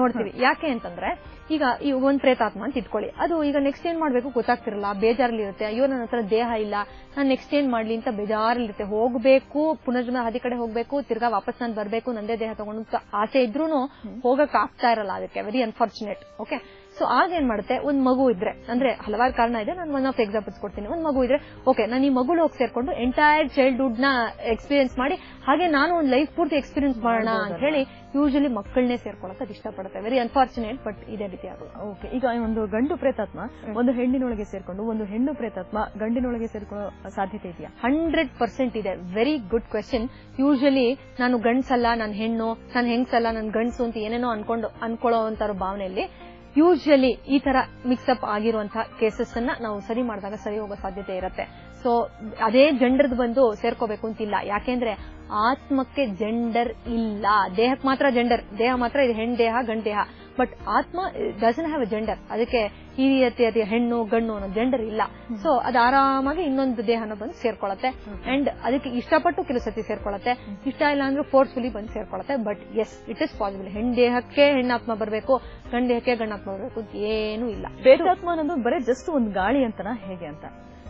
ನೋಡ್ತೀವಿ. ಯಾಕೆ ಅಂತಂದ್ರೆ ಈಗ ಈ ಒಂದ್ ಪ್ರೇತಾತ್ಮ ಅಂತ ಇಟ್ಕೊಳ್ಳಿ. ಅದು ಈಗ ನೆಕ್ಸ್ಟ್ ಏನ್ ಮಾಡ್ಬೇಕು ಗೊತ್ತಾಗ್ತಿರಲ್ಲ ಬೇಜಾರಲ್ಲಿ ಇರುತ್ತೆ ಅಯ್ಯೋ ನನ್ನ ಹತ್ರ ದೇಹ ಇಲ್ಲ ನಾನು ನೆಕ್ಸ್ಟ್ ಏನ್ ಮಾಡ್ಲಿ ಅಂತ ಬೇಜಾರಲ್ಲಿರುತ್ತೆ ಹೋಗ್ಬೇಕು ಪುನರ್ಜನ್ಮ ಹದಿ ಕಡೆ ಹೋಗ್ಬೇಕು ತಿರ್ಗಾ ವಾಪಸ್ ನಾನು ಬರ್ಬೇಕು ನಂದೇ ದೇಹ ತಗೊಂಡು ಆಸೆ ಇದ್ರೂನು ಹೋಗಕ್ ಆಗ್ತಾ ಇರಲ್ಲ. ಅದಕ್ಕೆ ವೆರಿ ಅನ್ಫಾರ್ಚುನೇಟ್ ಓಕೆ ಸೊ ಆಗ ಏನ್ ಮಾಡುತ್ತೆ ಒಂದ್ ಮಗು ಇದ್ರೆ. ಅಂದ್ರೆ ಹಲವಾರು ಕಾರಣ ಇದೆ. ನಾನು ಒನ್ ಆಫ್ ಎಕ್ಸಾಂಪಲ್ಸ್ ಕೊಡ್ತೀನಿ. ಒಂದ್ ಮಗು ಇದ್ರೆ ಓಕೆ ನಾನು ಈ ಮಗು ಹೋಗಿ ಸೇರ್ಕೊಂಡು ಎಂಟೈರ್ ಚೈಲ್ಡ್ಹುಡ್ನ ಎಕ್ಸ್ಪೀರಿಯನ್ಸ್ ಮಾಡಿ ಹಾಗೆ ನಾನು ಒಂದು ಲೈಫ್ ಪೂರ್ತಿ ಎಕ್ಸ್ಪೀರಿಯನ್ಸ್ ಮಾಡೋಣ ಅಂತ ಹೇಳಿ ಯೂಶಲಿ ಮಕ್ಕಳನ್ನೇ ಸೇರ್ಕೊಳಕ್ ಅದು ಇಷ್ಟಪಡುತ್ತೆ. ವೆರಿ ಅನ್ಫಾರ್ಚುನೇಟ್ ಬಟ್ ಇದೇ ರೀತಿ ಆಗುತ್ತೆ ಓಕೆ ಈಗ ಒಂದು ಗಂಡು ಪ್ರೇತಾತ್ಮ ಒಂದು ಹೆಣ್ಣಿನೊಳಗೆ ಸೇರ್ಕೊಂಡು ಒಂದು ಹೆಣ್ಣು ಪ್ರೇತಾತ್ಮ ಗಂಡಿನೊಳಗೆ ಸೇರ್ಕೊಳ್ಳೋ ಸಾಧ್ಯತೆ ಇದೆಯಾ? ಹಂಡ್ರೆಡ್ ಪರ್ಸೆಂಟ್ ಇದೆ. ವೆರಿ ಗುಡ್ ಕ್ವೆಶನ್ ಯೂಶಲಿ ನಾನು ಗಂಡ್ಸಲ್ಲ ನಾನು ಹೆಣ್ಣು ನಾನು ಹೆಂಗ್ಸಲ್ಲ ನಾನು ಗಂಡ್ಸು ಅಂತ ಏನೇನೋ ಅನ್ಕೊಂಡು ಅನ್ಕೊಳ್ಳೋ ಭಾವನೆಯಲ್ಲಿ ಯೂಶಲಿ ಈ ತರ ಮಿಕ್ಸಪ್ ಆಗಿರುವಂತಹ ಕೇಸಸ್ ಅನ್ನ ನಾವು ಸರಿ ಮಾಡಿದಾಗ ಸರಿ ಹೋಗೋ ಸಾಧ್ಯತೆ ಇರುತ್ತೆ. ಸೊ ಅದೇ ಜೆಂಡರ್ ಬಂದು ಸೇರ್ಕೋಬೇಕು ಅಂತಿಲ್ಲ. ಯಾಕೆಂದ್ರೆ ಆತ್ಮಕ್ಕೆ ಜೆಂಡರ್ ಇಲ್ಲ. ದೇಹಕ್ಕೆ ಮಾತ್ರ ಜೆಂಡರ್ ದೇಹ ಮಾತ್ರ ಇದು ಹೆಣ್ ದೇಹ, ಗಂಡ್ ದೇಹ. ಬಟ್ ಆತ್ಮ ಡಸನ್ ಹ್ಯಾವ್ ಅ ಜೆಂಡರ್ ಅದಕ್ಕೆ ಈ ರೀತಿ ಅತಿ ಹೆಣ್ಣು ಗಣ್ಣು ಅನ್ನೋ ಜೆಂಡರ್ ಇಲ್ಲ. ಸೊ ಅದು ಆರಾಮಾಗಿ ಇನ್ನೊಂದು ದೇಹನ ಬಂದು ಸೇರ್ಕೊಳತ್ತೆ. ಅಂಡ್ ಅದಕ್ಕೆ ಇಷ್ಟಪಟ್ಟು ಕೆಲವು ಸತಿ ಸೇರ್ಕೊಳತ್ತೆ. ಇಷ್ಟ ಇಲ್ಲ ಅಂದ್ರೆ ಫೋರ್ಸ್ಫುಲಿ ಬಂದು ಸೇರ್ಕೊಳತ್ತೆ. But yes it is possible ಹೆಣ್ ದೇಹಕ್ಕೆ ಹೆಣ್ಣಾತ್ಮ ಬರಬೇಕು ಗಂಡ ದೇಹಕ್ಕೆ ಗಂಡಾತ್ಮ ಬರಬೇಕು ಏನೂ ಇಲ್ಲ. ಬೇಟಾತ್ಮ ಅನ್ನೋದು ಬರೀ ಜಸ್ಟ್ ಒಂದು ಗಾಳಿ ಅಂತನಾ ಹೇಗೆ ಅಂತ?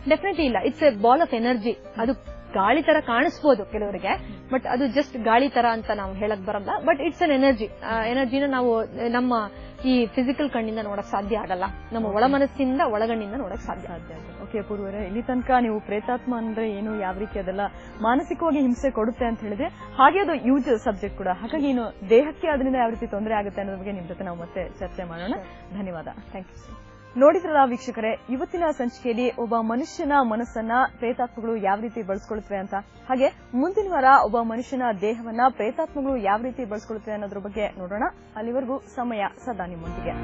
ಡೆಫಿನೆಟ್ಲಿ ಇಲ್ಲ. It's a ball of energy ಅದು ಗಾಳಿ ತರ ಕಾಣಿಸ್ಬೋದು ಕೆಲವರಿಗೆ ಬಟ್ ಅದು ಜಸ್ಟ್ ಗಾಳಿ ತರ ಅಂತ ನಾವು ಹೇಳಕ್ ಬರಲ್ಲ. ಬಟ್ ಇಟ್ಸ್ ಅನ್ ಎನರ್ಜಿ ಎನರ್ಜಿನ ನಾವು ನಮ್ಮ ಈ ಫಿಸಿಕಲ್ ಕಣ್ಣಿಂದ ನೋಡಕ್ ಸಾಧ್ಯ ಆಗಲ್ಲ. ನಮ್ಮ ಒಳ ಮನಸ್ಸಿಂದ ಒಳಗಣ್ಣಿಂದ ನೋಡಕ್ ಸಾಧ್ಯ ಸಾಧ್ಯ ಓಕೆ ಪೂರ್ವರೇ ಇಲ್ಲಿ ತನಕ ನೀವು ಪ್ರೇತಾತ್ಮ ಅಂದ್ರೆ ಏನು ಯಾವ ರೀತಿ ಅದೆಲ್ಲ ಮಾನಸಿಕವಾಗಿ ಹಿಂಸೆ ಕೊಡುತ್ತೆ ಅಂತ ಹೇಳಿದ್ರೆ ಹಾಗೆ ಅದು ಯೂಸ್ ಸಬ್ಜೆಕ್ಟ್ ಕೂಡ. ಹಾಗಾಗಿ ಏನು ದೇಹಕ್ಕೆ ಅದರಿಂದ ಯಾವ ರೀತಿ ತೊಂದರೆ ಆಗುತ್ತೆ ಅನ್ನೋದ್ರ ಬಗ್ಗೆ ನಿಮ್ ಜೊತೆ ನಾವು ಮತ್ತೆ ಚರ್ಚೆ ಮಾಡೋಣ. ಧನ್ಯವಾದ. ಥ್ಯಾಂಕ್ ಯು ನೋಡಿದ್ರಲ್ಲ ವೀಕ್ಷಕರೇ, ಇವತ್ತಿನ ಸಂಚಿಕೆಯಲ್ಲಿ ಒಬ್ಬ ಮನುಷ್ಯನ ಮನಸ್ಸನ್ನ ಪ್ರೇತಾತ್ಮಗಳು ಯಾವ ರೀತಿ ಬಳಸ್ಕೊಳ್ತವೆ ಅಂತ. ಹಾಗೆ ಮುಂದಿನ ವಾರ ಒಬ್ಬ ಮನುಷ್ಯನ ದೇಹವನ್ನ ಪ್ರೇತಾತ್ಮಗಳು ಯಾವ ರೀತಿ ಬಳಸ್ಕೊಳ್ತವೆ ಅನ್ನೋದ್ರ ಬಗ್ಗೆ ನೋಡೋಣ. ಅಲ್ಲಿವರೆಗೂ ಸಮಯ ಸದಾ ನಿಮ್ಮೊಂದಿಗೆ.